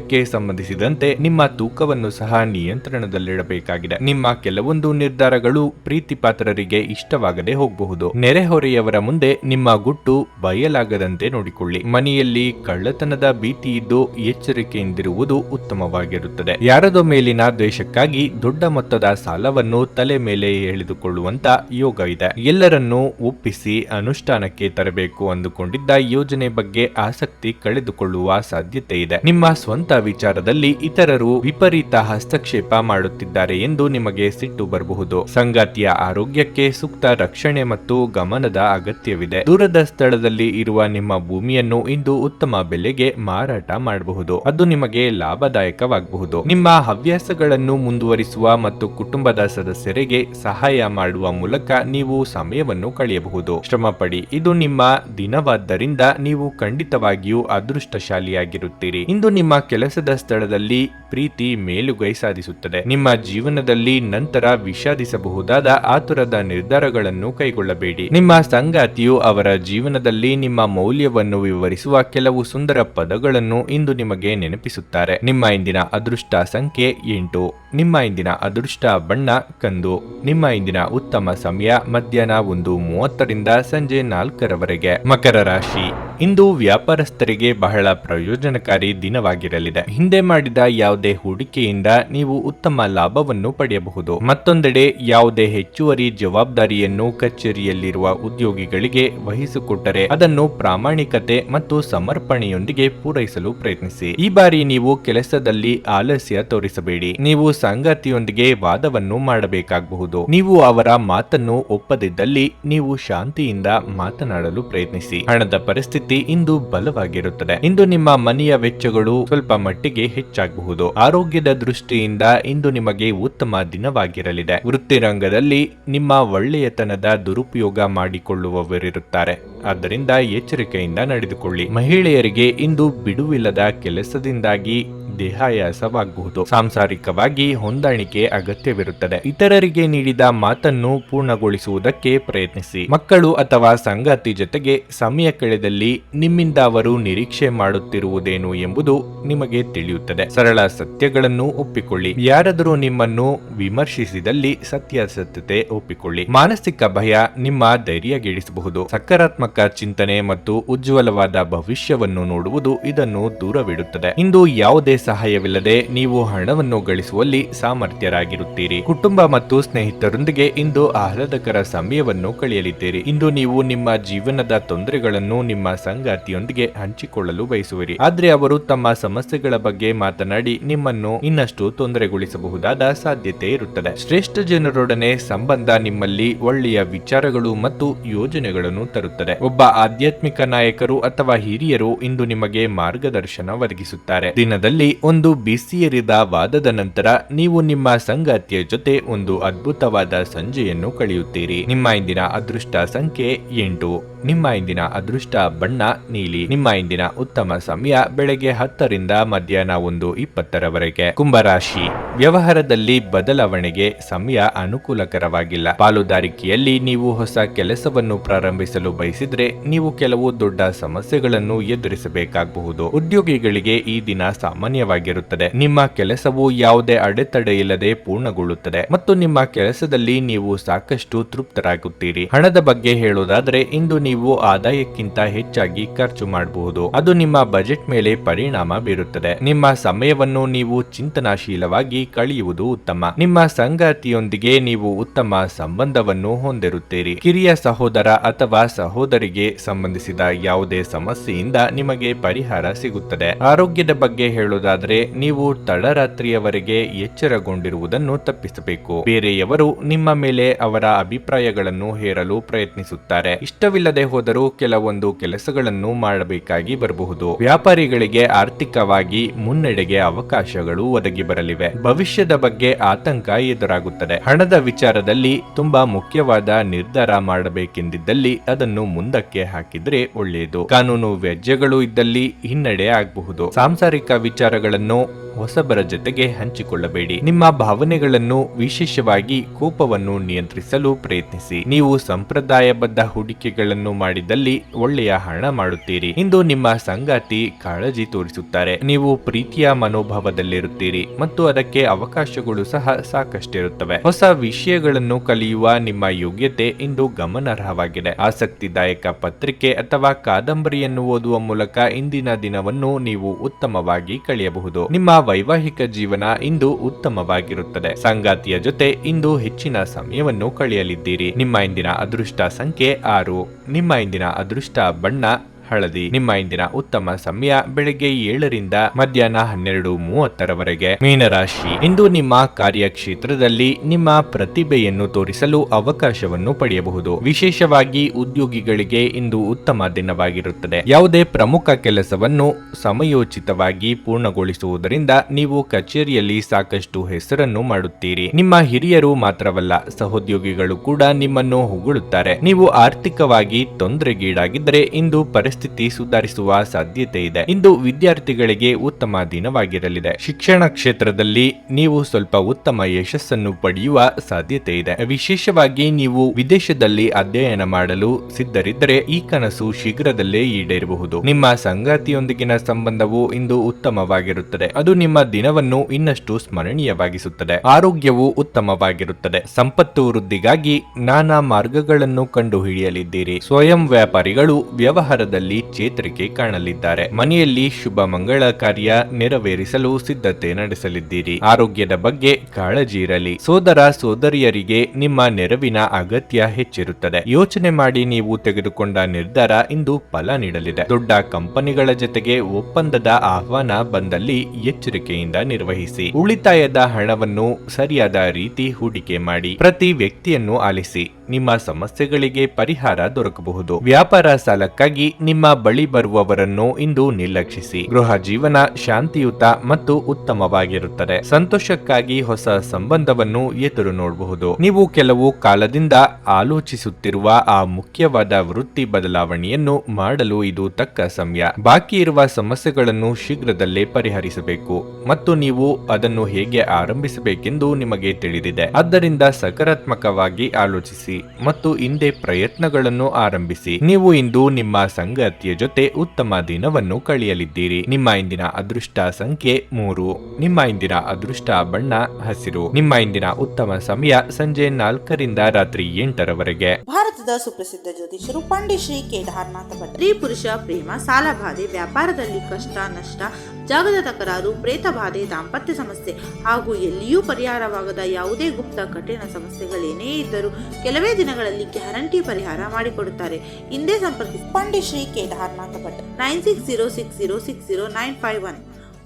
ಆರೋಗ್ಯಕ್ಕೆ ಸಂಬಂಧಿಸಿದಂತೆ ನಿಮ್ಮ ತೂಕವನ್ನು ಸಹ ನಿಯಂತ್ರಣದಲ್ಲಿಡಬೇಕಾಗಿದೆ. ನಿಮ್ಮ ಕೆಲವೊಂದು ನಿರ್ಧಾರಗಳು ಪ್ರೀತಿ ಪಾತ್ರರಿಗೆ ಇಷ್ಟವಾಗದೆ ಹೋಗಬಹುದು. ನೆರೆಹೊರೆಯವರ ಮುಂದೆ ನಿಮ್ಮ ಗುಟ್ಟು ಬಯಲಾಗದಂತೆ ನೋಡಿಕೊಳ್ಳಿ. ಮನೆಯಲ್ಲಿ ಕಳ್ಳತನದ ಭೀತಿ ಇದ್ದು ಎಚ್ಚರಿಕೆಯಿಂದಿರುವುದು ಉತ್ತಮವಾಗಿರುತ್ತದೆ. ಯಾರದೋ ಮೇಲಿನ ದ್ವೇಷಕ್ಕಾಗಿ ದೊಡ್ಡ ಮೊತ್ತದ ಸಾಲವನ್ನು ತಲೆ ಮೇಲೆ ಎಳೆದುಕೊಳ್ಳುವಂತ ಯೋಗ ಇದೆ. ಎಲ್ಲರನ್ನೂ ಒಪ್ಪಿಸಿ ಅನುಷ್ಠಾನಕ್ಕೆ ತರಬೇಕು ಅಂದುಕೊಂಡಿದ್ದ ಯೋಜನೆ ಬಗ್ಗೆ ಆಸಕ್ತಿ ಕಳೆದುಕೊಳ್ಳುವ ಸಾಧ್ಯತೆ ಇದೆ. ನಿಮ್ಮ ಸ್ವಂತ ವಿಚಾರದಲ್ಲಿ ಇತರರು ವಿಪರೀತ ಹಸ್ತಕ್ಷೇಪ ಮಾಡುತ್ತಿದ್ದಾರೆ ಎಂದು ನಿಮಗೆ ಸಿಟ್ಟು ಬರಬಹುದು. ಸಂಗಾತಿಯ ಆರೋಗ್ಯಕ್ಕೆ ಸೂಕ್ತ ರಕ್ಷಣೆ ಮತ್ತು ಗಮನದ ಅಗತ್ಯವಿದೆ. ದೂರದ ಸ್ಥಳದಲ್ಲಿ ಇರುವ ನಿಮ್ಮ ಭೂಮಿಯನ್ನು ಇಂದು ಉತ್ತಮ ಬೆಲೆಗೆ ಮಾರಾಟ ಮಾಡಬಹುದು. ಅದು ನಿಮಗೆ ಲಾಭದಾಯಕವಾಗಬಹುದು. ನಿಮ್ಮ ಹವ್ಯಾಸಗಳನ್ನು ಮುಂದುವರಿಸುವ ಮತ್ತು ಕುಟುಂಬದ ಸದಸ್ಯರಿಗೆ ಸಹಾಯ ಮಾಡುವ ಮೂಲಕ ನೀವು ಸಮಯವನ್ನು ಕಳೆಯಬಹುದು. ಶ್ರಮ ಪಡಿ ಇದು ನಿಮ್ಮ ದಿನವಾದ್ದರಿಂದ ನೀವು ಖಂಡಿತವಾಗಿಯೂ ಅದೃಷ್ಟಶಾಲಿಯಾಗಿರುತ್ತೀರಿ. ಇಂದು ನಿಮ್ಮ ಕೆಲಸದ ಸ್ಥಳದಲ್ಲಿ ಪ್ರೀತಿ ಮೇಲುಗೈ ಸಾಧಿಸುತ್ತದೆ. ನಿಮ್ಮ ಜೀವನದಲ್ಲಿ ನಂತರ ವಿಷಾದಿಸಬಹುದಾದ ಆತುರದ ನಿರ್ಧಾರಗಳನ್ನು ಕೈಗೊಳ್ಳಬೇಡಿ. ನಿಮ್ಮ ಸಂಗಾತಿಯು ಅವರ ಜೀವನದಲ್ಲಿ ನಿಮ್ಮ ಮೌಲ್ಯವನ್ನು ವಿವರಿಸುವ ಕೆಲವು ಸುಂದರ ಪದಗಳನ್ನು ಇಂದು ನಿಮಗೆ ನೆನಪಿಸುತ್ತಾರೆ. ನಿಮ್ಮ ಇಂದಿನ ಅದೃಷ್ಟ ಸಂಖ್ಯೆ ಎಂಟು. ನಿಮ್ಮ ಇಂದಿನ ಅದೃಷ್ಟ ಬಣ್ಣ ಕಂದು. ನಿಮ್ಮ ಇಂದಿನ ಉತ್ತಮ ಸಮಯ ಮಧ್ಯಾಹ್ನ ಒಂದು ಮೂವತ್ತರಿಂದ ಸಂಜೆ ನಾಲ್ಕರವರೆಗೆ. ಮಕರ ರಾಶಿ. ಇಂದು ವ್ಯಾಪಾರಸ್ಥರಿಗೆ ಬಹಳ ಪ್ರಯೋಜನಕಾರಿ ದಿನವಾಗಿರಲಿದೆ. ಹಿಂದೆ ಮಾಡಿದ ಯಾವುದೇ ಹೂಡಿಕೆಯಿಂದ ನೀವು ಉತ್ತಮ ಲಾಭವನ್ನು ಪಡೆಯಬಹುದು. ಮತ್ತೊಂದೆಡೆ, ಯಾವುದೇ ಹೆಚ್ಚುವರಿ ಜವಾಬ್ದಾರಿಯನ್ನು ಕಚೇರಿಯಲ್ಲಿರುವ ಉದ್ಯೋಗಿಗಳಿಗೆ ವಹಿಸಿಕೊಟ್ಟರೆ ಅದನ್ನು ಪ್ರಾಮಾಣಿಕತೆ ಮತ್ತು ಸಮರ್ಪಣೆಯೊಂದಿಗೆ ಪೂರೈಸಲು ಪ್ರಯತ್ನಿಸಿ. ಈ ಬಾರಿ ನೀವು ಕೆಲಸದಲ್ಲಿ ಆಲಸ್ಯ ತೋರಿಸಬೇಡಿ. ನೀವು ಸಂಗಾತಿಯೊಂದಿಗೆ ವಾದವನ್ನು ಮಾಡಬೇಕಾಗಬಹುದು. ನೀವು ಅವರ ಮಾತನ್ನು ಒಪ್ಪದಿದ್ದಲ್ಲಿ ನೀವು ಶಾಂತಿಯಿಂದ ಮಾತನಾಡಲು ಪ್ರಯತ್ನಿಸಿ. ಹಣದ ಪರಿಸ್ಥಿತಿ ಇಂದು ಬಲವಾಗಿರುತ್ತದೆ. ಇಂದು ನಿಮ್ಮ ಮನೆಯ ವೆಚ್ಚಗಳು ಸ್ವಲ್ಪ ಮಟ್ಟಿಗೆ ಹೆಚ್ಚಾಗಬಹುದು. ಆರೋಗ್ಯದ ದೃಷ್ಟಿಯಿಂದ ಇಂದು ನಿಮಗೆ ಉತ್ತಮ ದಿನವಾಗಿರಲಿದೆ. ವೃತ್ತಿರಂಗದಲ್ಲಿ ನಿಮ್ಮ ಒಳ್ಳೆಯತನದ ದುರುಪಯೋಗ ಮಾಡಿಕೊಳ್ಳುವವರಿರುತ್ತಾರೆ. ಆದ್ದರಿಂದ ಎಚ್ಚರಿಕೆಯಿಂದ ನಡೆದುಕೊಳ್ಳಿ. ಮಹಿಳೆಯರಿಗೆ ಇಂದು ಬಿಡುವಿಲ್ಲದ ಕೆಲಸದಿಂದಾಗಿ ದೇಹಾಯಾಸವಾಗಬಹುದು. ಸಾಂಸಾರಿಕವಾಗಿ ಹೊಂದಾಣಿಕೆ ಅಗತ್ಯವಿರುತ್ತದೆ. ಇತರರಿಗೆ ನೀಡಿದ ಮಾತನ್ನು ಪೂರ್ಣಗೊಳಿಸುವುದಕ್ಕೆ ಪ್ರಯತ್ನಿಸಿ. ಮಕ್ಕಳು ಅಥವಾ ಸಂಗಾತಿ ಜೊತೆಗೆ ಸಮಯ ಕಳೆದಲ್ಲಿ ನಿಮ್ಮಿಂದ ಅವರು ನಿರೀಕ್ಷೆ ಮಾಡುತ್ತಿರುವುದೇನು ಎಂಬುದು ನಿಮಗೆ ತಿಳಿಯುತ್ತದೆ. ಸರಳ ಸತ್ಯಗಳನ್ನು ಒಪ್ಪಿಕೊಳ್ಳಿ. ಯಾರಾದರೂ ನಿಮ್ಮನ್ನು ವಿಮರ್ಶಿಸಿದಲ್ಲಿ ಸತ್ಯಾಸತ್ಯತೆ ಒಪ್ಪಿಕೊಳ್ಳಿ. ಮಾನಸಿಕ ಭಯ ನಿಮ್ಮ ಧೈರ್ಯಗೆಡಿಸಬಹುದು. ಸಕಾರಾತ್ಮಕ ಚಿಂತನೆ ಮತ್ತು ಉಜ್ವಲವಾದ ಭವಿಷ್ಯವನ್ನು ನೋಡುವುದು ಇದನ್ನು ದೂರವಿಡುತ್ತದೆ. ಇಂದು ಯಾವುದೇ ಸಹಾಯವಿಲ್ಲದೆ ನೀವು ಹಣವನ್ನು ಗಳಿಸುವಲ್ಲಿ ಸಾಮರ್ಥ್ಯರಾಗಿರುತ್ತೀರಿ. ಕುಟುಂಬ ಮತ್ತು ಸ್ನೇಹಿತರೊಂದಿಗೆ ಇಂದು ಆಹ್ಲಾದಕರ ಸಮಯವನ್ನು ಕಳೆಯಲಿದ್ದೀರಿ. ಇಂದು ನೀವು ನಿಮ್ಮ ಜೀವನದ ತೊಂದರೆಗಳನ್ನು ನಿಮ್ಮ ಸಂಗಾತಿಯೊಂದಿಗೆ ಹಂಚಿಕೊಳ್ಳಲು ಬಯಸುವಿರಿ. ಆದ್ರೆ ಅವರು ತಮ್ಮ ಸಮಸ್ಯೆಗಳ ಬಗ್ಗೆ ಮಾತನಾಡಿ ನಿಮ್ಮನ್ನು ಇನ್ನಷ್ಟು ತೊಂದರೆಗೊಳಿಸಬಹುದಾದ ಸಾಧ್ಯತೆ ಇರುತ್ತದೆ. ಶ್ರೇಷ್ಠ ಜನರೊಡನೆ ಸಂಬಂಧ ನಿಮ್ಮಲ್ಲಿ ಒಳ್ಳೆಯ ವಿಚಾರಗಳು ಮತ್ತು ಯೋಜನೆಗಳನ್ನು ತರುತ್ತದೆ. ಒಬ್ಬ ಆಧ್ಯಾತ್ಮಿಕ ನಾಯಕರು ಅಥವಾ ಹಿರಿಯರು ಇಂದು ನಿಮಗೆ ಮಾರ್ಗದರ್ಶನ ಒದಗಿಸುತ್ತಾರೆ. ದಿನದಲ್ಲಿ ಒಂದು ಬಿಸಿಯರಿದ ವಾದದ ನಂತರ ನೀವು ನಿಮ್ಮ ಸಂಗಾತಿಯ ಜೊತೆ ಒಂದು ಅದ್ಭುತವಾದ ಸಂಜೆಯನ್ನು ಕಳೆಯುತ್ತೀರಿ. ನಿಮ್ಮ ಇಂದಿನ ಅದೃಷ್ಟ ಸಂಖ್ಯೆ ಎಂಟು. ನಿಮ್ಮ ಇಂದಿನ ಅದೃಷ್ಟ ಬಣ್ಣ ನೀಲಿ. ನಿಮ್ಮ ಇಂದಿನ ಉತ್ತಮ ಸಮಯ ಬೆಳಗ್ಗೆ ಹತ್ತರಿಂದ ಮಧ್ಯಾಹ್ನ ಒಂದು ಇಪ್ಪತ್ತರವರೆಗೆ. ಕುಂಭರಾಶಿ. ವ್ಯವಹಾರದಲ್ಲಿ ಬದಲಾವಣೆಗೆ ಸಮಯ ಅನುಕೂಲಕರವಾಗಿಲ್ಲ. ಪಾಲುದಾರಿಕೆಯಲ್ಲಿ ನೀವು ಹೊಸ ಕೆಲಸವನ್ನು ಪ್ರಾರಂಭಿಸಲು ಬಯಸಿದ್ರೆ ನೀವು ಕೆಲವು ದೊಡ್ಡ ಸಮಸ್ಯೆಗಳನ್ನು ಎದುರಿಸಬೇಕಾಗಬಹುದು. ಉದ್ಯೋಗಿಗಳಿಗೆ ಈ ದಿನ ಸಾಮಾನ್ಯವಾಗಿರುತ್ತದೆ. ನಿಮ್ಮ ಕೆಲಸವು ಯಾವುದೇ ಅಡೆತಡೆ ಇಲ್ಲದೆ ಪೂರ್ಣಗೊಳ್ಳುತ್ತದೆ ಮತ್ತು ನಿಮ್ಮ ಕೆಲಸದಲ್ಲಿ ನೀವು ಸಾಕಷ್ಟು ತೃಪ್ತರಾಗುತ್ತೀರಿ. ಹಣದ ಬಗ್ಗೆ ಹೇಳುವುದಾದರೆ ಇಂದು ನೀವು ಆದಾಯಕ್ಕಿಂತ ಹೆಚ್ಚಾಗಿ ಖರ್ಚು ಮಾಡಬಹುದು. ಅದು ನಿಮ್ಮ ಬಜೆಟ್ ಮೇಲೆ ಪರಿಣಾಮ ಬೀರುತ್ತದೆ. ನಿಮ್ಮ ಸಮಯವನ್ನು ನೀವು ಚಿಂತನಾಶೀಲವಾಗಿ ಕಳೆಯುವುದು ಉತ್ತಮ. ನಿಮ್ಮ ಸಂಗಾತಿಯೊಂದಿಗೆ ನೀವು ಉತ್ತಮ ಸಂಬಂಧವನ್ನು ಹೊಂದಿರುತ್ತೀರಿ. ಕಿರಿಯ ಸಹೋದರ ಅಥವಾ ಸಹೋದರಿಗೆ ಸಂಬಂಧಿಸಿದ ಯಾವುದೇ ಸಮಸ್ಯೆಯಿಂದ ನಿಮಗೆ ಪರಿಹಾರ ಸಿಗುತ್ತದೆ. ಆರೋಗ್ಯದ ಬಗ್ಗೆ ಹೇಳೋದಾದ್ರೆ ನೀವು ತಡರಾತ್ರಿಯವರೆಗೆ ಎಚ್ಚರಗೊಂಡಿರುವುದನ್ನು ತಪ್ಪಿಸಬೇಕು. ಬೇರೆಯವರು ನಿಮ್ಮ ಮೇಲೆ ಅವರ ಅಭಿಪ್ರಾಯಗಳನ್ನು ಹೇರಲು ಪ್ರಯತ್ನಿಸುತ್ತಾರೆ. ಇಷ್ಟವಿಲ್ಲದೆ ಹೋದರೂ ಕೆಲವೊಂದು ಕೆಲಸಗಳು ಕೆಲಸಗಳನ್ನು ಮಾಡಬೇಕಾಗಿ ಬರಬಹುದು. ವ್ಯಾಪಾರಿಗಳಿಗೆ ಆರ್ಥಿಕವಾಗಿ ಮುನ್ನಡೆಗೆ ಅವಕಾಶಗಳು ಒದಗಿ ಬರಲಿವೆ. ಭವಿಷ್ಯದ ಬಗ್ಗೆ ಆತಂಕ ಎದುರಾಗುತ್ತದೆ. ಹಣದ ವಿಚಾರದಲ್ಲಿ ತುಂಬಾ ಮುಖ್ಯವಾದ ನಿರ್ಧಾರ ಮಾಡಬೇಕೆಂದಿದ್ದಲ್ಲಿ ಅದನ್ನು ಮುಂದಕ್ಕೆ ಹಾಕಿದ್ರೆ ಒಳ್ಳೆಯದು. ಕಾನೂನು ವ್ಯಾಜ್ಯಗಳು ಇದ್ದಲ್ಲಿ ಹಿನ್ನಡೆ ಆಗಬಹುದು. ಸಾಂಸಾರಿಕ ವಿಚಾರಗಳನ್ನು ಹೊಸಬರ ಜೊತೆಗೆ ಹಂಚಿಕೊಳ್ಳಬೇಡಿ. ನಿಮ್ಮ ಭಾವನೆಗಳನ್ನು ವಿಶೇಷವಾಗಿ ಕೋಪವನ್ನು ನಿಯಂತ್ರಿಸಲು ಪ್ರಯತ್ನಿಸಿ. ನೀವು ಸಂಪ್ರದಾಯಬದ್ಧ ಹೂಡಿಕೆಗಳನ್ನು ಮಾಡಿದಲ್ಲಿ ಒಳ್ಳೆಯ ಹಣ ಮಾಡುತ್ತೀರಿ. ಇಂದು ನಿಮ್ಮ ಸಂಗಾತಿ ಕಾಳಜಿ ತೋರಿಸುತ್ತಾರೆ. ನೀವು ಪ್ರೀತಿಯ ಮನೋಭಾವದಲ್ಲಿರುತ್ತೀರಿ ಮತ್ತು ಅದಕ್ಕೆ ಅವಕಾಶಗಳು ಸಹ ಸಾಕಷ್ಟಿರುತ್ತವೆ. ಹೊಸ ವಿಷಯಗಳನ್ನು ಕಲಿಯುವ ನಿಮ್ಮ ಯೋಗ್ಯತೆ ಇಂದು ಗಮನಾರ್ಹವಾಗಿದೆ. ಆಸಕ್ತಿದಾಯಕ ಪತ್ರಿಕೆ ಅಥವಾ ಕಾದಂಬರಿಯನ್ನು ಓದುವ ಮೂಲಕ ಇಂದಿನ ದಿನವನ್ನು ನೀವು ಉತ್ತಮವಾಗಿ ಕಳೆಯಬಹುದು. ನಿಮ್ಮ ವೈವಾಹಿಕ ಜೀವನ ಇಂದು ಉತ್ತಮವಾಗಿರುತ್ತದೆ. ಸಂಗಾತಿಯ ಜೊತೆ ಇಂದು ಹೆಚ್ಚಿನ ಸಮಯವನ್ನು ಕಳೆಯಲಿದ್ದೀರಿ. ನಿಮ್ಮ ಇಂದಿನ ಅದೃಷ್ಟ ಸಂಖ್ಯೆ ಆರು. ನಿಮ್ಮ ಇಂದಿನ ಅದೃಷ್ಟ ಬಣ್ಣ ಹಳದಿ. ನಿಮ್ಮ ಇಂದಿನ ಉತ್ತಮ ಸಮಯ ಬೆಳಗ್ಗೆ ಏಳರಿಂದ ಮಧ್ಯಾಹ್ನ ಹನ್ನೆರಡು ಮೂವತ್ತರವರೆಗೆ. ಮೀನರಾಶಿ. ಇಂದು ನಿಮ್ಮ ಕಾರ್ಯಕ್ಷೇತ್ರದಲ್ಲಿ ನಿಮ್ಮ ಪ್ರತಿಭೆಯನ್ನು ತೋರಿಸಲು ಅವಕಾಶವನ್ನು ಪಡೆಯಬಹುದು. ವಿಶೇಷವಾಗಿ ಉದ್ಯೋಗಿಗಳಿಗೆ ಇಂದು ಉತ್ತಮ ದಿನವಾಗಿರುತ್ತದೆ. ಯಾವುದೇ ಪ್ರಮುಖ ಕೆಲಸವನ್ನು ಸಮಯೋಚಿತವಾಗಿ ಪೂರ್ಣಗೊಳಿಸುವುದರಿಂದ ನೀವು ಕಚೇರಿಯಲ್ಲಿ ಸಾಕಷ್ಟು ಹೆಸರನ್ನು ಮಾಡುತ್ತೀರಿ. ನಿಮ್ಮ ಹಿರಿಯರು ಮಾತ್ರವಲ್ಲ, ಸಹೋದ್ಯೋಗಿಗಳು ಕೂಡ ನಿಮ್ಮನ್ನು ಹೊಗಳುತ್ತಾರೆ. ನೀವು ಆರ್ಥಿಕವಾಗಿ ತೊಂದರೆಗೀಡಾಗಿದ್ದರೆ ಇಂದು ಪರಿಸ್ಥಿತಿ ಸುಧಾರಿಸುವ ಸಾಧ್ಯತೆ ಇದೆ ಇಂದು ವಿದ್ಯಾರ್ಥಿಗಳಿಗೆ ಉತ್ತಮ ದಿನವಾಗಿರಲಿದೆ. ಶಿಕ್ಷಣ ಕ್ಷೇತ್ರದಲ್ಲಿ ನೀವು ಸ್ವಲ್ಪ ಉತ್ತಮ ಯಶಸ್ಸನ್ನು ಪಡೆಯುವ ಸಾಧ್ಯತೆ ಇದೆ ವಿಶೇಷವಾಗಿ ನೀವು ವಿದೇಶದಲ್ಲಿ ಅಧ್ಯಯನ ಮಾಡಲು ಸಿದ್ಧರಿದ್ದರೆ ಈ ಕನಸು ಶೀಘ್ರದಲ್ಲೇ ಈಡೇರಬಹುದು. ನಿಮ್ಮ ಸಂಗಾತಿಯೊಂದಿಗಿನ ಸಂಬಂಧವು ಇಂದು ಉತ್ತಮವಾಗಿರುತ್ತದೆ. ಅದು ನಿಮ್ಮ ದಿನವನ್ನು ಇನ್ನಷ್ಟು ಸ್ಮರಣೀಯವಾಗಿಸುತ್ತದೆ. ಆರೋಗ್ಯವು ಉತ್ತಮವಾಗಿರುತ್ತದೆ. ಸಂಪತ್ತು ವೃದ್ಧಿಗಾಗಿ ನಾನಾ ಮಾರ್ಗಗಳನ್ನು ಕಂಡುಹಿಡಿಯಲಿದ್ದೀರಿ. ಸ್ವಯಂ ವ್ಯಾಪಾರಿಗಳು ವ್ಯವಹಾರದಲ್ಲಿ ಚೇತರಿಕೆ ಕಾಣಲಿದ್ದಾರೆ. ಮನೆಯಲ್ಲಿ ಶುಭ ಮಂಗಳ ಕಾರ್ಯ ನೆರವೇರಿಸಲು ಸಿದ್ಧತೆ ನಡೆಸಲಿದ್ದೀರಿ. ಆರೋಗ್ಯದ ಬಗ್ಗೆ ಕಾಳಜಿ ಇರಲಿ. ಸೋದರ ಸೋದರಿಯರಿಗೆ ನಿಮ್ಮ ನೆರವಿನ ಅಗತ್ಯ ಹೆಚ್ಚಿರುತ್ತದೆ. ಯೋಚನೆ ಮಾಡಿ ನೀವು ತೆಗೆದುಕೊಂಡ ನಿರ್ಧಾರ ಇಂದು ಫಲ ನೀಡಲಿದೆ. ದೊಡ್ಡ ಕಂಪನಿಗಳ ಜೊತೆಗೆ ಒಪ್ಪಂದದ ಆಹ್ವಾನ ಬಂದಲ್ಲಿ ಎಚ್ಚರಿಕೆಯಿಂದ ನಿರ್ವಹಿಸಿ. ಉಳಿತಾಯದ ಹಣವನ್ನು ಸರಿಯಾದ ರೀತಿ ಹೂಡಿಕೆ ಮಾಡಿ. ಪ್ರತಿ ವ್ಯಕ್ತಿಯನ್ನು ಆಲಿಸಿ. ನಿಮ್ಮ ಸಮಸ್ಯೆಗಳಿಗೆ ಪರಿಹಾರ ದೊರಕಬಹುದು. ವ್ಯಾಪಾರ ಸಾಲಕ್ಕಾಗಿ ನಿಮ್ಮ ಬಳಿ ಬರುವವರನ್ನು ಇಂದು ನಿರ್ಲಕ್ಷಿಸಿ. ಗೃಹ ಜೀವನ ಶಾಂತಿಯುತ ಮತ್ತು ಉತ್ತಮವಾಗಿರುತ್ತದೆ. ಸಂತೋಷಕ್ಕಾಗಿ ಹೊಸ ಸಂಬಂಧವನ್ನು ಎದುರು ನೋಡಬಹುದು. ನೀವು ಕೆಲವು ಕಾಲದಿಂದ ಆಲೋಚಿಸುತ್ತಿರುವ ಆ ಮುಖ್ಯವಾದ ವೃತ್ತಿ ಬದಲಾವಣೆಯನ್ನು ಮಾಡಲು ಇದು ತಕ್ಕ ಸಮಯ. ಬಾಕಿ ಇರುವ ಸಮಸ್ಯೆಗಳನ್ನು ಶೀಘ್ರದಲ್ಲೇ ಪರಿಹರಿಸಬೇಕು ಮತ್ತು ನೀವು ಅದನ್ನು ಹೇಗೆ ಆರಂಭಿಸಬೇಕೆಂದು ನಿಮಗೆ ತಿಳಿದಿದೆ. ಆದ್ದರಿಂದ ಸಕಾರಾತ್ಮಕವಾಗಿ ಆಲೋಚಿಸಿ. ಮತ್ತು ಹಿಂದೆ ಪ್ರಯತ್ನಗಳನ್ನು ಆರಂಭಿಸಿ. ನೀವು ಇಂದು ನಿಮ್ಮ ಸಂಗಾತಿಯ ಜೊತೆ ಉತ್ತಮ ದಿನವನ್ನು ಕಳೆಯಲಿದ್ದೀರಿ. ನಿಮ್ಮ ಇಂದಿನ ಅದೃಷ್ಟ ಸಂಖ್ಯೆ ಮೂರು. ನಿಮ್ಮ ಇಂದಿನ ಅದೃಷ್ಟ ಬಣ್ಣ ಹಸಿರು. ನಿಮ್ಮ ಇಂದಿನ ಉತ್ತಮ ಸಮಯ ಸಂಜೆ ನಾಲ್ಕರಿಂದ ರಾತ್ರಿ ಎಂಟರವರೆಗೆ. ಭಾರತದ ಸುಪ್ರಸಿದ್ಧ ಜ್ಯೋತಿಷರು ಪಂಡಿತ್ ಶ್ರೀ ಕೇದಾರನಾಥ ಭಟ್ರಿ ಪುರುಷ ಪ್ರೇಮ, ಸಾಲ ಬಾಧೆ, ವ್ಯಾಪಾರದಲ್ಲಿ ಕಷ್ಟ, ನಷ್ಟ, ಜಾಗದ ತಕರಾರು, ಪ್ರೇತ ಬಾಧೆ, ದಾಂಪತ್ಯ ಸಮಸ್ಯೆ ಹಾಗೂ ಎಲ್ಲಿಯೂ ಪರಿಹಾರವಾಗದ ಯಾವುದೇ ಗುಪ್ತ, ಕಠಿಣ ಸಮಸ್ಯೆಗಳೇನೇ ಇದ್ದರೂ ಕೆಲವೇ ದಿನಗಳಲ್ಲಿ ಗ್ಯಾರಂಟಿ ಪರಿಹಾರ ಮಾಡಿಕೊಡುತ್ತಾರೆ. ಹಿಂದೆ ಸಂಪರ್ಕಿಸಿ. Pandit Shri Kedarnath Bhat. Nine six zero six zero six zero nine five one.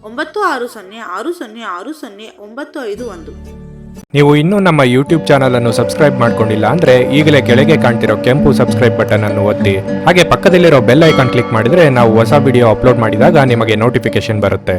ಒಂಬತ್ತು ಆರು ಸೊನ್ನೆ ಆರು ಸೊನ್ನೆ ಆರು ಸೊನ್ನೆ ಒಂಬತ್ತು ಐದು ಒಂದು. ನೀವು ಇನ್ನೂ ನಮ್ಮ ಯೂಟ್ಯೂಬ್ ಚಾನಲ್ ಅನ್ನು ಸಬ್ಸ್ಕ್ರೈಬ್ ಮಾಡ್ಕೊಂಡಿಲ್ಲ ಅಂದ್ರೆ ಈಗಲೇ ಕೆಳಗೆ ಕಾಣ್ತಿರೋ ಕೆಂಪು ಸಬ್ಸ್ಕ್ರೈಬ್ ಬಟನ್ ಅನ್ನು ಒತ್ತಿ. ಹಾಗೆ ಪಕ್ಕದಲ್ಲಿರೋ ಬೆಲ್ ಐಕಾನ್ ಕ್ಲಿಕ್ ಮಾಡಿದ್ರೆ ನಾವು ಹೊಸ ವಿಡಿಯೋ ಅಪ್ಲೋಡ್ ಮಾಡಿದಾಗ ನಿಮಗೆ ನೋಟಿಫಿಕೇಶನ್ ಬರುತ್ತೆ.